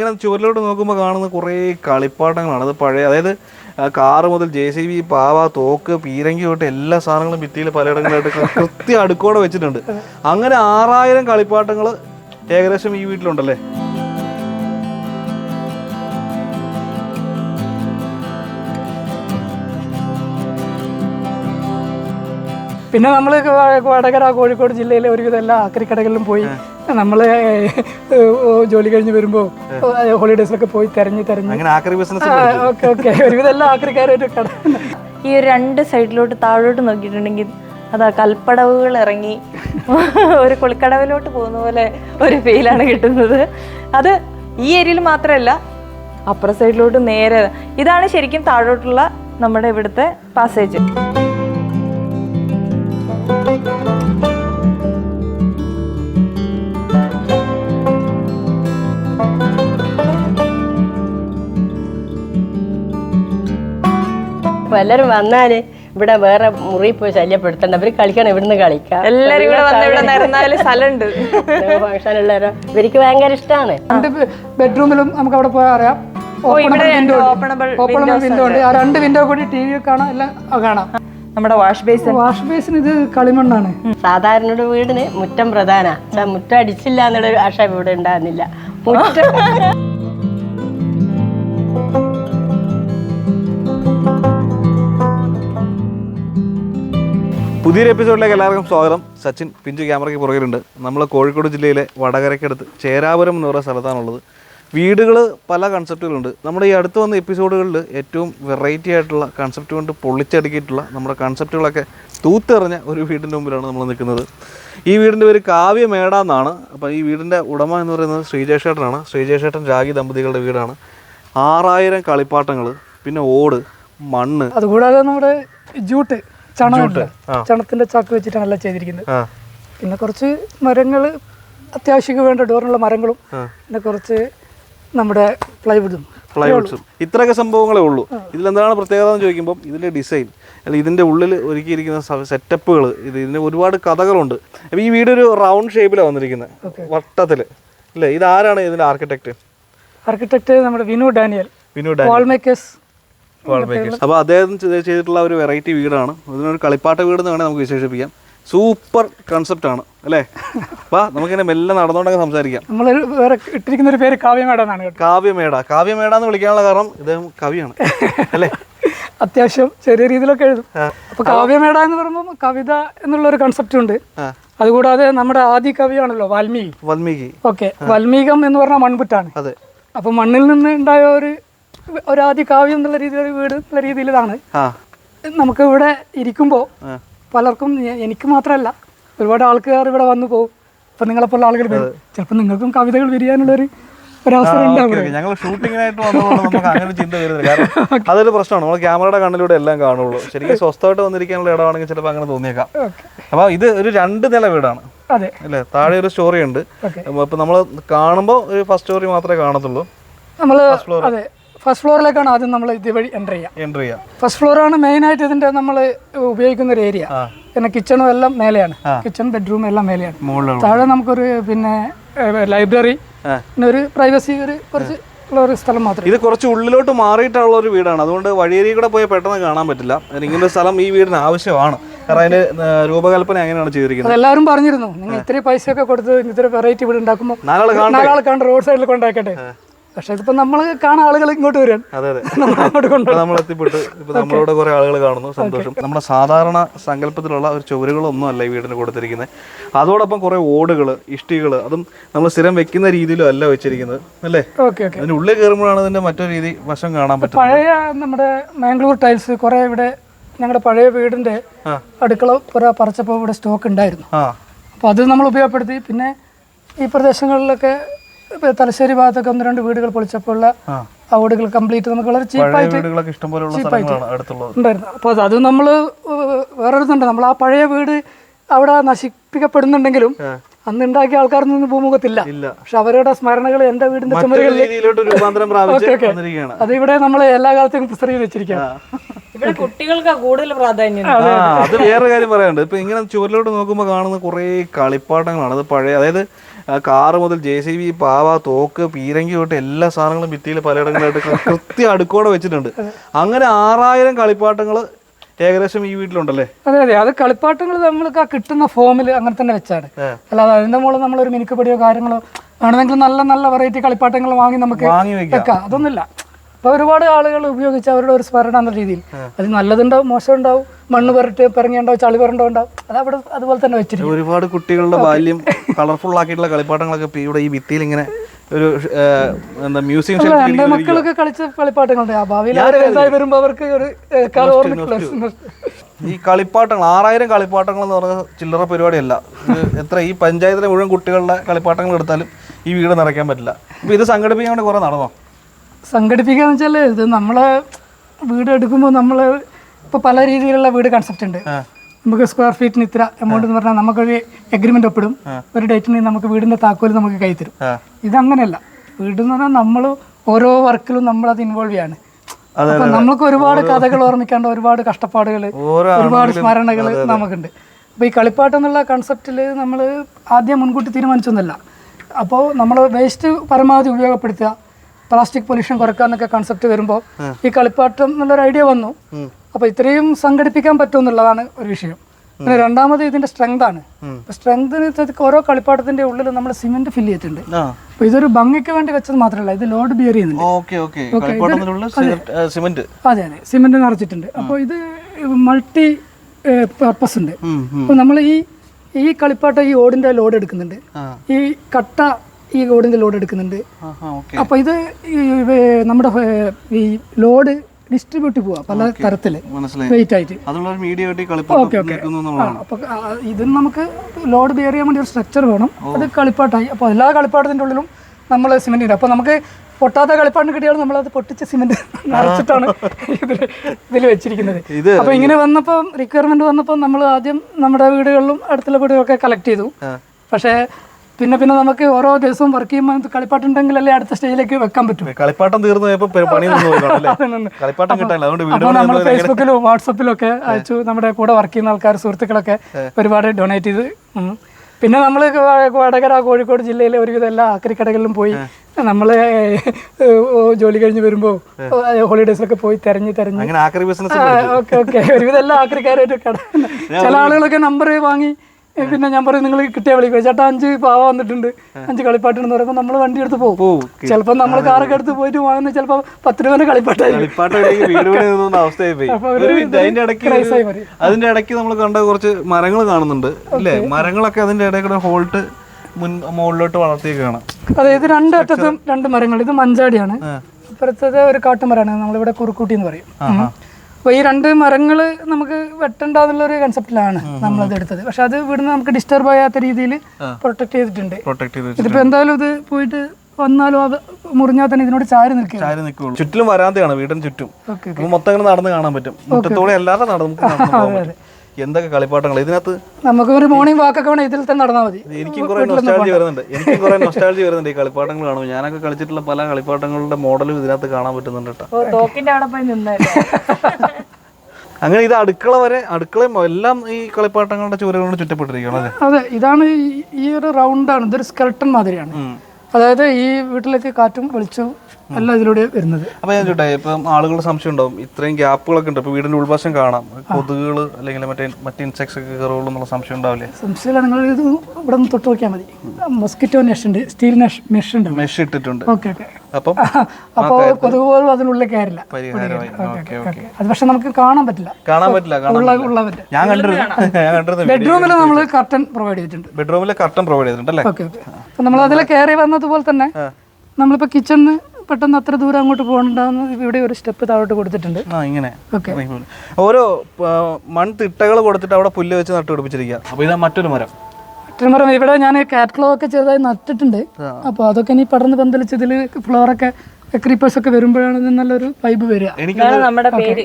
ഇങ്ങനെ ചുവരിലോട്ട് നോക്കുമ്പോൾ കാണുന്ന കുറേ കളിപ്പാട്ടങ്ങളാണ്. അത് പഴയ അതായത് കാറ് മുതൽ ജെ സി ബി പാവ തോക്ക് പീരങ്കി തൊട്ട് എല്ലാ സാധനങ്ങളും ഭിത്തിയിൽ പലയിടങ്ങളിലായിട്ട് കൃത്യ അടുക്കോടെ വെച്ചിട്ടുണ്ട്. അങ്ങനെ ആറായിരം കളിപ്പാട്ടങ്ങൾ ഏകദേശം ഈ വീട്ടിലുണ്ടല്ലേ? പിന്നെ നമ്മൾ വടകര കോഴിക്കോട് ജില്ലയിലെ ഒരുവിധം എല്ലാ ആക്രിക്കടകളിലും പോയി നമ്മൾ ജോലി കഴിഞ്ഞ് വരുമ്പോൾ ഹോളിഡേസിലൊക്കെ പോയി തെരഞ്ഞ് തെരഞ്ഞ്. അങ്ങനെ ആക്രി ബിസിനസ് ഓക്കെ ഓക്കെ. ഒരുവിധം എല്ലാ ആക്രിക്കാരും കട. ഈ രണ്ട് സൈഡിലോട്ട് താഴോട്ട് നോക്കിയിട്ടുണ്ടെങ്കിൽ അതാ കൽപ്പടവുകൾ ഇറങ്ങി ഒരു കുളിക്കടവിലോട്ട് പോകുന്ന പോലെ ഒരു ഫീലാണ് കിട്ടുന്നത്. അത് ഈ ഏരിയയിൽ മാത്രമല്ല അപ്പുറ സൈഡിലോട്ട് നേരെ ഇതാണ് ശരിക്കും താഴോട്ടുള്ള നമ്മുടെ ഇവിടുത്തെ പാസേജ് പലരും വന്നാൽ ഇവിടെ വേറെ മുറി പോയി ശല്യപ്പെടുത്തണ്ട. അവർ കളിക്കണം ഇവിടുന്ന് കളിക്കാം. എല്ലാരും ഇവിടെ വന്ന് ഇവിടെ നിരന്നാൽ സ്ഥലമുണ്ട്. ഫംഗ്ഷൻ ഉള്ളവരോ ഇവർക്ക് ഭയങ്കര ഇഷ്ടമാണ് ബെഡ്റൂമിലും നമുക്ക് അവിടെ പോയാൽ അറിയാം. ഓപ്പണബിൾ വിൻഡോ ഉണ്ട്. ആ രണ്ട് വിൻഡോ കൂടി ടി വി കാണാം എല്ലാം കാണാം. നമ്മുടെ വാഷ് ബേസിൻ. വാഷ് ബേസിൻ ഇത് കളിമണ്ണാണ്. സാധാരണ ഒരു വീടിന് മുറ്റം പ്രധാന. മുറ്റം അടിച്ചില്ല എന്നുള്ളൊരു ആശയം ഇവിടെ ഉണ്ടാകുന്നില്ല. മുറ്റം. പുതിയൊരു എപ്പിസോഡിലേക്ക് എല്ലാവർക്കും സ്വാഗതം. സച്ചിൻ പിഞ്ചു ക്യാമറയ്ക്ക് പുറകിലുണ്ട്. നമ്മൾ കോഴിക്കോട് ജില്ലയിലെ വടകരയ്ക്കടുത്ത് ചേരാപുരം എന്ന് പറയുന്ന സ്ഥലത്താണുള്ളത്. വീടുകൾ പല കൺസെപ്റ്റുകളുണ്ട് നമ്മുടെ ഈ അടുത്ത് വന്ന എപ്പിസോഡുകളിൽ ഏറ്റവും വെറൈറ്റി ആയിട്ടുള്ള കൺസെപ്റ്റ് കൊണ്ട് പൊളിച്ചടുക്കിയിട്ടുള്ള നമ്മുടെ കൺസെപ്റ്റുകളൊക്കെ തൂത്തെറിഞ്ഞ ഒരു വീടിന്റെ മുമ്പിലാണ് നമ്മൾ നിൽക്കുന്നത്. ഈ വീടിന്റെ പേര് കാവ്യ എന്നാണ്. അപ്പോൾ ഈ വീടിന്റെ ഉടമ എന്ന് പറയുന്നത് ശ്രീജേഷേട്ടനാണ്. ശ്രീജേഷേട്ടൻ രാഗി ദമ്പതികളുടെ വീടാണ്. ആറായിരം കളിപ്പാട്ടങ്ങൾ പിന്നെ ഓട് മണ്ണ്. അതുകൂടാതെ നമ്മുടെ ജൂട്ട് ചണമുണ്ട്. ചണത്തിന്റെ ചാക്ക് വെച്ചിട്ടാണ് എല്ലാം ചെയ്തിരിക്കുന്നത് പിന്നെ കുറച്ച് മരങ്ങൾ അത്യാവശ്യം വേണ്ട ഡോറിനുള്ള മരങ്ങളും പിന്നെ കുറച്ച് നമ്മുടെ പ്ലൈവുഡും. പ്ലൈവുഡ്സും. ഇത്രയൊക്കെ സംഭവങ്ങളേ ഉള്ളൂ. ഇതിലെന്താണ് പ്രത്യേകത എന്ന് ചോദിക്കുമ്പോൾ ഇതിന്റെ ഡിസൈൻ അല്ലെങ്കിൽ ഇതിന്റെ ഉള്ളിൽ ഒരുക്കിയിരിക്കുന്ന സെറ്റപ്പുകൾ ഇത് ഇതിന് ഒരുപാട് കഥകളുണ്ട്. അപ്പോൾ ഈ വീട് ഒരു റൗണ്ട് ഷേപ്പിലാണ് വന്നിരിക്കുന്നത് വട്ടത്തിൽ അല്ലേ? ഇതാരാണ് ഇതിന്റെ ആർക്കിടെക്ട് ആർക്കിടെക്ട് നമ്മുടെ വിനു ഡാനിയൽ. വിനു ഡാനിയൽ. അപ്പോൾ അദ്ദേഹം ചെയ്തിട്ടുള്ള ഒരു വെറൈറ്റി വീടാണ്. ഇതിനൊരു കളിപ്പാട്ട വീട് എന്ന് വേണമെങ്കിൽ നമുക്ക് വിശേഷിപ്പിക്കാം. സൂപ്പർ കൺസെപ്റ്റ് ആണ് അല്ലേ? അപ്പാ നമുക്കിങ്ങനെ മെല്ലെ നടന്നുകൊണ്ടൊക്കെ സംസാരിക്കാം. നമ്മൾ വേറെ ഇട്ടിരിക്കുന്ന ഒരു പേര് കാവ്യമേട എന്നാണ് കാവ്യമേട. കാവ്യമേട എന്ന് വിളിക്കാനുള്ള കാരണം ഇദ്ദേഹം കവിയാണ് അല്ലേ? അത്യാവശ്യം ചെറിയ രീതിയിലൊക്കെ എഴുതും. അപ്പൊ കാവ്യമേട എന്ന് പറയുമ്പോൾ കവിത എന്നുള്ള ഒരു കൺസെപ്റ്റ് ഉണ്ട്. അതുകൂടാതെ നമ്മുടെ ആദ്യ കവിയാണല്ലോ വാൽമീകി. വാൽമീകി. ഓക്കെ വാൽമീകം എന്ന് പറഞ്ഞാൽ മൺപുറ്റാണ്. അതെ. അപ്പൊ മണ്ണിൽ നിന്ന് ഉണ്ടായ ഒരു ഒരു ആദ്യ കാവ്യം എന്നുള്ള രീതിയിൽ ഒരു വീട് എന്നുള്ള ആ. നമുക്ക് ഇവിടെ ഇരിക്കുമ്പോൾ പലർക്കും എനിക്ക് മാത്രമല്ല ഒരുപാട് ആൾക്കാർ ഇവിടെ വന്നു പോകും. അപ്പൊ നിങ്ങളെപ്പോലുള്ള ആളുകൾ വരും. ചിലപ്പോൾ നിങ്ങൾക്കും കവിതകൾ വിരിയാനുള്ള ഒരു ഒരവസരം ഉണ്ടാവും ഞങ്ങൾ ഷൂട്ടിങ്ങിനായിട്ട് വന്നതുകൊണ്ട് നമുക്ക് അങ്ങനെ ചിന്ത വരുന്നില്ല. കാരണം അതൊരു പ്രശ്നമാണ്. നമ്മൾ ക്യാമറയുടെ കണ്ണിലൂടെ എല്ലാം കാണുള്ളൂ. ശരിക്കും സ്വസ്ഥമായിട്ട് വന്നിരിക്കാനുള്ള ഇടമാണെങ്കിൽ ചിലപ്പോൾ അങ്ങനെ തോന്നിയേക്കാം. അപ്പോൾ ഇത് ഒരു രണ്ട് നില വീടാണ്. അല്ലേ? താഴെ ഒരു സ്റ്റോറി ഉണ്ട്. അപ്പോൾ നമ്മൾ കാണുമ്പോൾ ഒരു ഫസ്റ്റ് സ്റ്റോറി മാത്രമേ കാണത്തുള്ളൂ. നമ്മൾ അതെ. ഫസ്റ്റ് ഫ്ലോറിലേക്കാണ് ആദ്യം നമ്മൾ ഇതുവഴി എന്റർ ചെയ്യുക എന്റർ ചെയ്യുക ഫസ്റ്റ് ഫ്ലോറാണ് മെയിനായിട്ട് ഇതിന്റെ നമ്മൾ ഉപയോഗിക്കുന്ന ഒരു ഏരിയ പിന്നെ കിച്ചണും എല്ലാം മേലെയാണ്. കിച്ചൺ ബെഡ്റൂം എല്ലാം മേലെയാണ്. താഴെ നമുക്കൊരു പിന്നെ ലൈബ്രറി പിന്നെ ഒരു പ്രൈവസി ഒരു കുറച്ച് ഒരു സ്ഥലം ഇത് കുറച്ച് ഉള്ളിലോട്ട് മാറിയിട്ടുള്ള ഒരു വീടാണ്. അതുകൊണ്ട് വഴിയേരി കൂടെ പോയി പെട്ടെന്ന് കാണാൻ പറ്റില്ല. ഇങ്ങനെ ഒരു സ്ഥലം ഈ വീടിന് ആവശ്യമാണ്. കാരണം അതിന്റെ രൂപകൽപ്പന അങ്ങനെയാണ് ചെയ്തിരിക്കുന്നത്? എല്ലാവരും പറഞ്ഞിരുന്നു. നിങ്ങൾ ഇത്രയും ഒക്കെ കൊടുത്ത് ഇത്ര വെറൈറ്റി വീട് ഉണ്ടാക്കുമ്പോൾ? നാലാൾ കണ്ട് റോഡ് സൈഡിൽ കൊണ്ടാക്കട്ടെ പക്ഷെ ഇതിപ്പോ നമ്മൾ കാണാൻ ആളുകൾ ഇങ്ങോട്ട് വരാൻ അതെ അതെ. നമ്മൾ എത്തിപ്പെട്ട് ഇപ്പൊ നമ്മളോട് കുറെ ആളുകൾ കാണുന്നു സന്തോഷം. നമ്മുടെ സാധാരണ സങ്കല്പത്തിലുള്ള ഒരു ചുവരുകളൊന്നും അല്ല ഈ വീടിന് കൊടുത്തിരിക്കുന്നത് അതോടൊപ്പം കുറെ ഓടുകൾ ഇഷ്ടികൾ അതും നമ്മൾ സ്ഥിരം വെക്കുന്ന രീതിയിലും അല്ല വെച്ചിരിക്കുന്നത് അല്ലേ? അതിന് അതിന്റെ ഉള്ളിൽ കയറുമ്പോഴാണ് ഇതിന്റെ മറ്റൊരു രീതി വശം കാണാൻ പറ്റും പഴയ നമ്മുടെ മാംഗ്ലൂർ ടൈൽസ് കുറെ ഇവിടെ ഞങ്ങളുടെ പഴയ വീടിന്റെ അടുക്കള കുറെ പറിച്ചപ്പോൾ ഇവിടെ സ്റ്റോക്ക് ഉണ്ടായിരുന്നു. അപ്പൊ അത് നമ്മൾ ഉപയോഗപ്പെടുത്തി. പിന്നെ ഈ പ്രദേശങ്ങളിലൊക്കെ തലശ്ശേരി ഭാഗത്തൊക്കെ ഒന്ന് രണ്ട് വീടുകൾ പൊളിച്ചപ്പോൾ ഉള്ള ആ. വീടുകൾ കംപ്ലീറ്റ് നമുക്ക് വളരെ ചീപ്പായിട്ട് വീടുകളൊക്കെ ഇഷ്ടംപോലെയുള്ള സ്ഥലങ്ങളാണ് അടുത്തുള്ളത്. ഉണ്ടായിരുന്നു അപ്പോൾ അത് നമ്മൾ വേറൊരുന്നുണ്ട് നമ്മൾ ആ പഴയ വീട് അവിടെ നശിപ്പിക്കപ്പെടുന്നുണ്ടെങ്കിലും അന്ന് ഉണ്ടാക്കിയ ആൾക്കാരൊന്നും ഭൂമുഖത്തില്ല. ഇല്ല. പക്ഷെ അവരുടെ സ്മരണകൾ എന്റെ വീടിന്റെ ചുമരുകളിൽ രൂപാന്തരം പ്രാപിച്ച് വന്നിരിക്കുകയാണ്. അത് ഇവിടെ നമ്മൾ എല്ലാ കാലത്തേക്കും പുസ്തകം വെച്ചിരിക്കാം ഇവിടെ കുട്ടികൾക്ക് കൂടുതൽ പ്രാധാന്യം. അത് വേറെ കാര്യം പറയാനുണ്ട്. ഇപ്പൊ ഇങ്ങനെ ചുവരിലോട്ട് നോക്കുമ്പോൾ കാണുന്ന കുറെ കളിപ്പാട്ടങ്ങളാണ്. അത് പഴയ അതായത് ആ കാറ് മുതൽ ജെ സി ബി പാവ തോക്ക് പീരങ്കി തൊട്ട് എല്ലാ സാധനങ്ങളും ഭിത്തിയിൽ പലയിടങ്ങളിലായിട്ട് കൃത്യം അടുക്കോടെ വെച്ചിട്ടുണ്ട്. അങ്ങനെ ആറായിരം കളിപ്പാട്ടങ്ങൾ ഏകദേശം ഈ വീട്ടിലുണ്ടല്ലേ? അതെ അതെ. അത് കളിപ്പാട്ടങ്ങൾ നമ്മൾക്ക് ആ കിട്ടുന്ന ഫോമിൽ അങ്ങനെ തന്നെ വെച്ചാണ്. അല്ലാതെ അതിന്റെ മുകളിൽ നമ്മളൊരു മിനുക്കുപടിയോ കാര്യങ്ങളോ ആണെങ്കിൽ നല്ല നല്ല വെറൈറ്റി കളിപ്പാട്ടങ്ങൾ വാങ്ങി നമുക്ക് വെക്കാം. അതൊന്നുമില്ല. അപ്പൊ ഒരുപാട് ആളുകൾ ഉപയോഗിച്ച് അവരുടെ ഒരു സ്മരണ എന്ന രീതിയിൽ. അത് നല്ലതുണ്ടാവും മോശം ഉണ്ടാവും മണ്ണ് പെരട്ട് പിറങ്ങിയുണ്ടാവും ചളി പെരണ്ടുണ്ടാവും അത് അവിടെ അതുപോലെ തന്നെ വെച്ചിരിക്കും. ഒരുപാട് കുട്ടികളുടെ ബാല്യം കളർഫുൾ ആക്കിയിട്ടുള്ള കളിപ്പാട്ടങ്ങളൊക്കെ ഇവിടെ ഈ ഭിത്തിയിൽ ഇങ്ങനെ ഒരു എന്താ മ്യൂസിയം എന്റെ മക്കളൊക്കെ കളിച്ച കളിപ്പാട്ടങ്ങളുണ്ട്. ആ ഭാവിയിൽ വലുതായി വരുമ്പോ അവർക്ക് ഒരു ഈ കളിപ്പാട്ടങ്ങൾ ആറായിരം കളിപ്പാട്ടങ്ങൾ എന്ന് പറഞ്ഞ ചില്ലറ പരിപാടിയല്ല. എത്ര ഈ പഞ്ചായത്തിലെ മുഴുവൻ കുട്ടികളുടെ കളിപ്പാട്ടങ്ങൾ എടുത്താലും ഈ വീട് നിറയ്ക്കാൻ പറ്റില്ല. ഇപ്പൊ ഇത് സംഘടിപ്പിക്കാൻ വേണ്ടി കുറെ നടന്നോ? സംഘടിപ്പിക്കാന്ന് വെച്ചാൽ ഇത് നമ്മളെ വീട് എടുക്കുമ്പോൾ നമ്മൾ ഇപ്പൊ പല രീതിയിലുള്ള വീട് കൺസെപ്റ്റ് ഉണ്ട്. നമുക്ക് സ്ക്വയർ ഫീറ്റിന് ഇത്ര എമൗണ്ട് എന്ന് പറഞ്ഞാൽ നമുക്കൊരു എഗ്രിമെന്റ് ഒപ്പിടും. ഒരു ഡേറ്റിന് നമുക്ക് വീടിന്റെ താക്കോൽ നമുക്ക് കൈ തരും. ഇതങ്ങനെയല്ല. വീട് എന്ന് പറഞ്ഞാൽ നമ്മൾ ഓരോ വർക്കിലും നമ്മൾ അത് ഇൻവോൾവ് ചെയ്യാണ് അപ്പൊ നമുക്ക് ഒരുപാട് കഥകൾ ഓർമ്മിക്കാണ്ട് ഒരുപാട് കഷ്ടപ്പാടുകൾ ഒരുപാട് സ്മരണകൾ നമുക്കുണ്ട്. അപ്പൊ ഈ കളിപ്പാട്ടം എന്നുള്ള കൺസെപ്റ്റിൽ നമ്മൾ ആദ്യം മുൻകൂട്ടി തീരുമാനിച്ചൊന്നുമല്ല. അപ്പോൾ നമ്മൾ വേസ്റ്റ് പരമാവധി ഉപയോഗപ്പെടുത്തുക പ്ലാസ്റ്റിക് പൊല്യൂഷൻ കുറക്കുക എന്നൊക്കെ കൺസെപ്റ്റ് വരുമ്പോൾ ഈ കളിപ്പാട്ടം എന്നുള്ളൊരു ഐഡിയ വന്നു. അപ്പൊ ഇത്രയും സംഘടിപ്പിക്കാൻ പറ്റുമെന്നുള്ളതാണ് ഒരു വിഷയം. പിന്നെ രണ്ടാമത് ഇതിന്റെ സ്ട്രെങ്ത് ആണ്. സ്ട്രെങ്ത് ഓരോ കളിപ്പാട്ടത്തിന്റെ ഉള്ളിൽ നമ്മൾ സിമെന്റ് ഫില്ല് ചെയ്തിട്ടുണ്ട്. അപ്പൊ ഇതൊരു ഭംഗിക്ക് വേണ്ടി വെച്ചത് മാത്രമല്ല ഇത് ലോഡ് ബിയർ ചെയ്യുന്നുണ്ട്. അതെ അതെ. സിമെന്റ് നിറച്ചിട്ടുണ്ട്. അപ്പോൾ ഇത് മൾട്ടി പർപ്പസ് ഉണ്ട്. അപ്പൊ നമ്മൾ ഈ ഈ കളിപ്പാട്ടം ഈ ഓടിന്റെ ലോഡ് എടുക്കുന്നുണ്ട്. ഈ കട്ട ഈ ഓടിന്റെ ലോഡ് എടുക്കുന്നുണ്ട്. അപ്പൊ അപ്പോൾ ഇത് നമ്മുടെ ഈ ലോഡ് ഡിസ്ട്രിബ്യൂട്ട് പോവാ പല തരത്തിൽ വെയിറ്റ് ആയിട്ട്. അതുള്ള ഒരു മീഡിയ ആയിട്ട് ഈ കളിപ്പാട്ടം നിൽക്കുന്നു എന്നുള്ളതാണ്. അപ്പൊ ആ, ഇതിന് നമുക്ക് ലോഡ് ബിയർ ചെയ്യാൻ വേണ്ടി ഒരു സ്ട്രക്ചർ വേണം. അത് കളിപ്പാട്ടായി. അപ്പോൾ എല്ലാ കളിപ്പാട്ടത്തിന്റെ ഉള്ളിലും നമ്മൾ സിമെന്റ് ഇടും. അപ്പോൾ നമുക്ക് പൊട്ടാത്ത കളിപ്പാട്ട് കിട്ടിയാൽ നമ്മളത് പൊട്ടിച്ച് സിമെന്റ് നിറച്ചിട്ടാണ് ഇതിൽ വെച്ചിരിക്കുന്നത്. അപ്പൊ അപ്പോൾ ഇങ്ങനെ വന്നപ്പോൾ റിക്വയർമെന്റ് വന്നപ്പോൾ നമ്മൾ ആദ്യം നമ്മുടെ വീടുകളിലും അടുത്തുള്ള വീടുകളൊക്കെ കളക്ട് ചെയ്തു. പക്ഷേ പിന്നെ പിന്നെ നമുക്ക് ഓരോ ദിവസവും വർക്ക് ചെയ്യുമ്പോൾ കളിപ്പാട്ടുണ്ടെങ്കിലല്ലേ അടുത്ത സ്റ്റേജിലേക്ക് വെക്കാൻ പറ്റും. കളിപ്പാട്ടം തീർന്നു കളിപ്പാട്ടം കിട്ടാനില്ല അതുകൊണ്ട് നമ്മൾ ഫേസ്ബുക്കിലും വാട്സപ്പിലും ഒക്കെ അയച്ചു. നമ്മുടെ കൂടെ വർക്ക് ചെയ്യുന്ന ആൾക്കാർ സുഹൃത്തുക്കളൊക്കെ ഒരുപാട് ഡൊണേറ്റ് ചെയ്ത്. പിന്നെ നമ്മൾ വടകര കോഴിക്കോട് ജില്ലയിലെ ഒരുവിധം എല്ലാ ആക്രിക്കടകളിലും പോയി നമ്മൾ ജോലി കഴിഞ്ഞ് വരുമ്പോൾ ഹോളിഡേസിലൊക്കെ പോയി തെരഞ്ഞ് തെരഞ്ഞ്. Okay okay. ഒരുവിധം എല്ലാ ആക്രിക്കാരായിട്ട് കട ചില ആളുകളൊക്കെ നമ്പർ വാങ്ങി പിന്നെ ഞാൻ പറയും നിങ്ങൾ കിട്ടിയ വിളിക്കുക ചേട്ടാ അഞ്ച് പാവ വന്നിട്ടുണ്ട്. അഞ്ച് കളിപ്പാട്ടുണ്ട്. പറയുമ്പോൾ നമ്മൾ വണ്ടി എടുത്ത് പോകും. ചിലപ്പോൾ നമ്മൾ കാറൊക്കെ എടുത്ത് പോയിട്ട് വാങ്ങുന്ന ചിലപ്പോൾ പത്ത് രൂപ കളിപ്പാട്ടായി അതിന്റെ ഇടയ്ക്ക് നമ്മൾ കണ്ട കുറച്ച് മരങ്ങൾ കാണുന്നുണ്ട് അല്ലേ മരങ്ങളൊക്കെ അതിന്റെ ഇടയിൽ കൂടെ ഹോൾട്ട് മുൻ മുകളിലോട്ട് വളർത്തിയേക്കാണ് അതെ ഇത് രണ്ട് അറ്റത്തും രണ്ട് മരങ്ങൾ. ഇത് മഞ്ചാടിയാണ്. ഇപ്പുറത്തത് ഒരു കാട്ടുമരമാണ്. നമ്മളിവിടെ കുറുക്കൂട്ടി എന്ന് പറയും. അപ്പോൾ ഈ രണ്ട് മരങ്ങൾ നമുക്ക് വെട്ടണ്ട ഒരു കൺസെപ്റ്റിലാണ് നമ്മളത് എടുത്തത്. പക്ഷെ അത് ഇവിടുന്ന് നമുക്ക് ഡിസ്റ്റർബ് ആയാത്ത രീതിയിൽ പ്രൊട്ടക്ട് ചെയ്തിട്ടുണ്ട്. ഇതിപ്പോൾ എന്തായാലും ഇത് പോയിട്ട് വന്നാലും അത് മുറിഞ്ഞാൽ തന്നെ ഇതിനോട് ചാരി നിൽക്കുക ചാരി നിൽക്കുള്ളൂ ചുറ്റിലും വരാതെയാണ് വീടിന് ചുറ്റും. മൊത്തം ഇങ്ങനെ നടന്ന് കാണാൻ പറ്റും. മുറ്റത്തോടെ അല്ലാതെ നടന്ന് എന്തൊക്കെ കളിപ്പാട്ടങ്ങൾ? ഇതിനകത്ത് നമുക്ക് ഒരു മോർണിംഗ് വാക്കൊക്കെ വേണം ഇതിൽ തന്നെ നടന്നാൽ മതി. എനിക്കും കുറെ നൊസ്റ്റാൾജി വരുന്നുണ്ട്. എനിക്കും കുറെ നൊസ്റ്റാൾജി വരുന്നുണ്ട് ഈ കളിപ്പാട്ടങ്ങൾ കാണും ഞാനൊക്കെ കളിച്ചിട്ടുള്ള പല കളിപ്പാട്ടങ്ങളുടെ മോഡലും ഇതിനകത്ത് കാണാൻ പറ്റുന്നുണ്ട് കേട്ടോ. അങ്ങനെ ഇത് അടുക്കള വരെ അടുക്കളയും എല്ലാം ഈ കളിപ്പാട്ടങ്ങളുടെ ചുവരുകൾ കൊണ്ട് ചുറ്റപ്പെട്ടിരിക്കുകയാണ് അല്ലേ? അതെ ഇതാണ് ഈ- ഈ ഒരു റൗണ്ടാണ് ഇതൊരു സ്കെൽട്ടൺ മാതിരിയാണ്. അതായത് ഈ വീട്ടിലേക്ക് കാറ്റും വെളിച്ചവും എല്ലാം ഇതിലൂടെ വരുന്നത്. അപ്പൊ ഞാൻ ചോട്ടെ ഇപ്പം ആളുകളുടെ സംശയം ഉണ്ടാവും. ഇത്രയും ഗ്യാപ്പുകളൊക്കെ ഉണ്ട്. ഇപ്പൊ വീടിന്റെ ഉൾവശം കാണാം. കൊതുകുകൾ അല്ലെങ്കിൽ മറ്റേ മറ്റേ ഇൻസെക്ട്സ് ഒക്കെ കയറുള്ളൂ എന്നുള്ള സംശയം ഉണ്ടാവില്ലേ? സംശയമില്ല. നിങ്ങൾ ഇത് ഇവിടെ നിന്ന് തൊട്ട് നോക്കിയാൽ മതി. മൊസ്കിറ്റോ നെഷ് ഉണ്ട് സ്റ്റീൽ നെഷ് മെഷ് ഉണ്ട്. മെഷ് ഇട്ടിട്ടുണ്ട്. Okay okay. അപ്പം അപ്പോൾ കൊതുക് പോലും അതിനുള്ളിൽ കയറില്ല. പരിഹാരമായി. ഓക്കെ ഓക്കെ അത് പക്ഷെ നമുക്ക് കാണാൻ പറ്റില്ല. കാണാൻ പറ്റില്ല ഞാൻ കണ്ടിരുന്നു ബെഡ്റൂമിൽ നമ്മൾ കർട്ടൻ പ്രൊവൈഡ് ചെയ്തിട്ടുണ്ട്. ബെഡ്റൂമിൽ കർട്ടൻ പ്രൊവൈഡ് ചെയ്തിട്ടുണ്ട് അല്ലേ? ഓക്കെ നമ്മൾ അതിൽ കയറി വന്നതുപോലെ തന്നെ നമ്മളിപ്പോൾ കിച്ചണിന് പെട്ടെന്ന് അത്ര ദൂരം അങ്ങോട്ട് പോകണ്ടെന്ന് ഇവിടെ ഒരു സ്റ്റെപ്പ് താഴോട്ട് കൊടുത്തിട്ടുണ്ട്. ആ ഇങ്ങനെ. ഓക്കെ. ഓരോ മൺതിട്ടകൾ കൊടുത്തിട്ട് അവിടെ പുല്ല് വെച്ച് നട്ടുപിടിപ്പിച്ചിരിക്കുക അപ്പൊ ഇതാ മറ്റൊരു മരം. മറ്റൊരു മരം. ഇവിടെ ഞാൻ കാറ്റലോഗ് ഒക്കെ ചെറുതായി നട്ടിട്ടുണ്ട്. അപ്പോൾ അതൊക്കെ ഇനി പടർന്ന് പന്തലിച്ച് ഇതിൽ ഫ്ലോറൊക്കെ ക്രീപ്പേഴ്സ് ഒക്കെ വരുമ്പോഴാണ് നല്ലൊരു വൈബ് വരിക. എനിക്ക് ഇതാണ് നമ്മുടെ പേര്.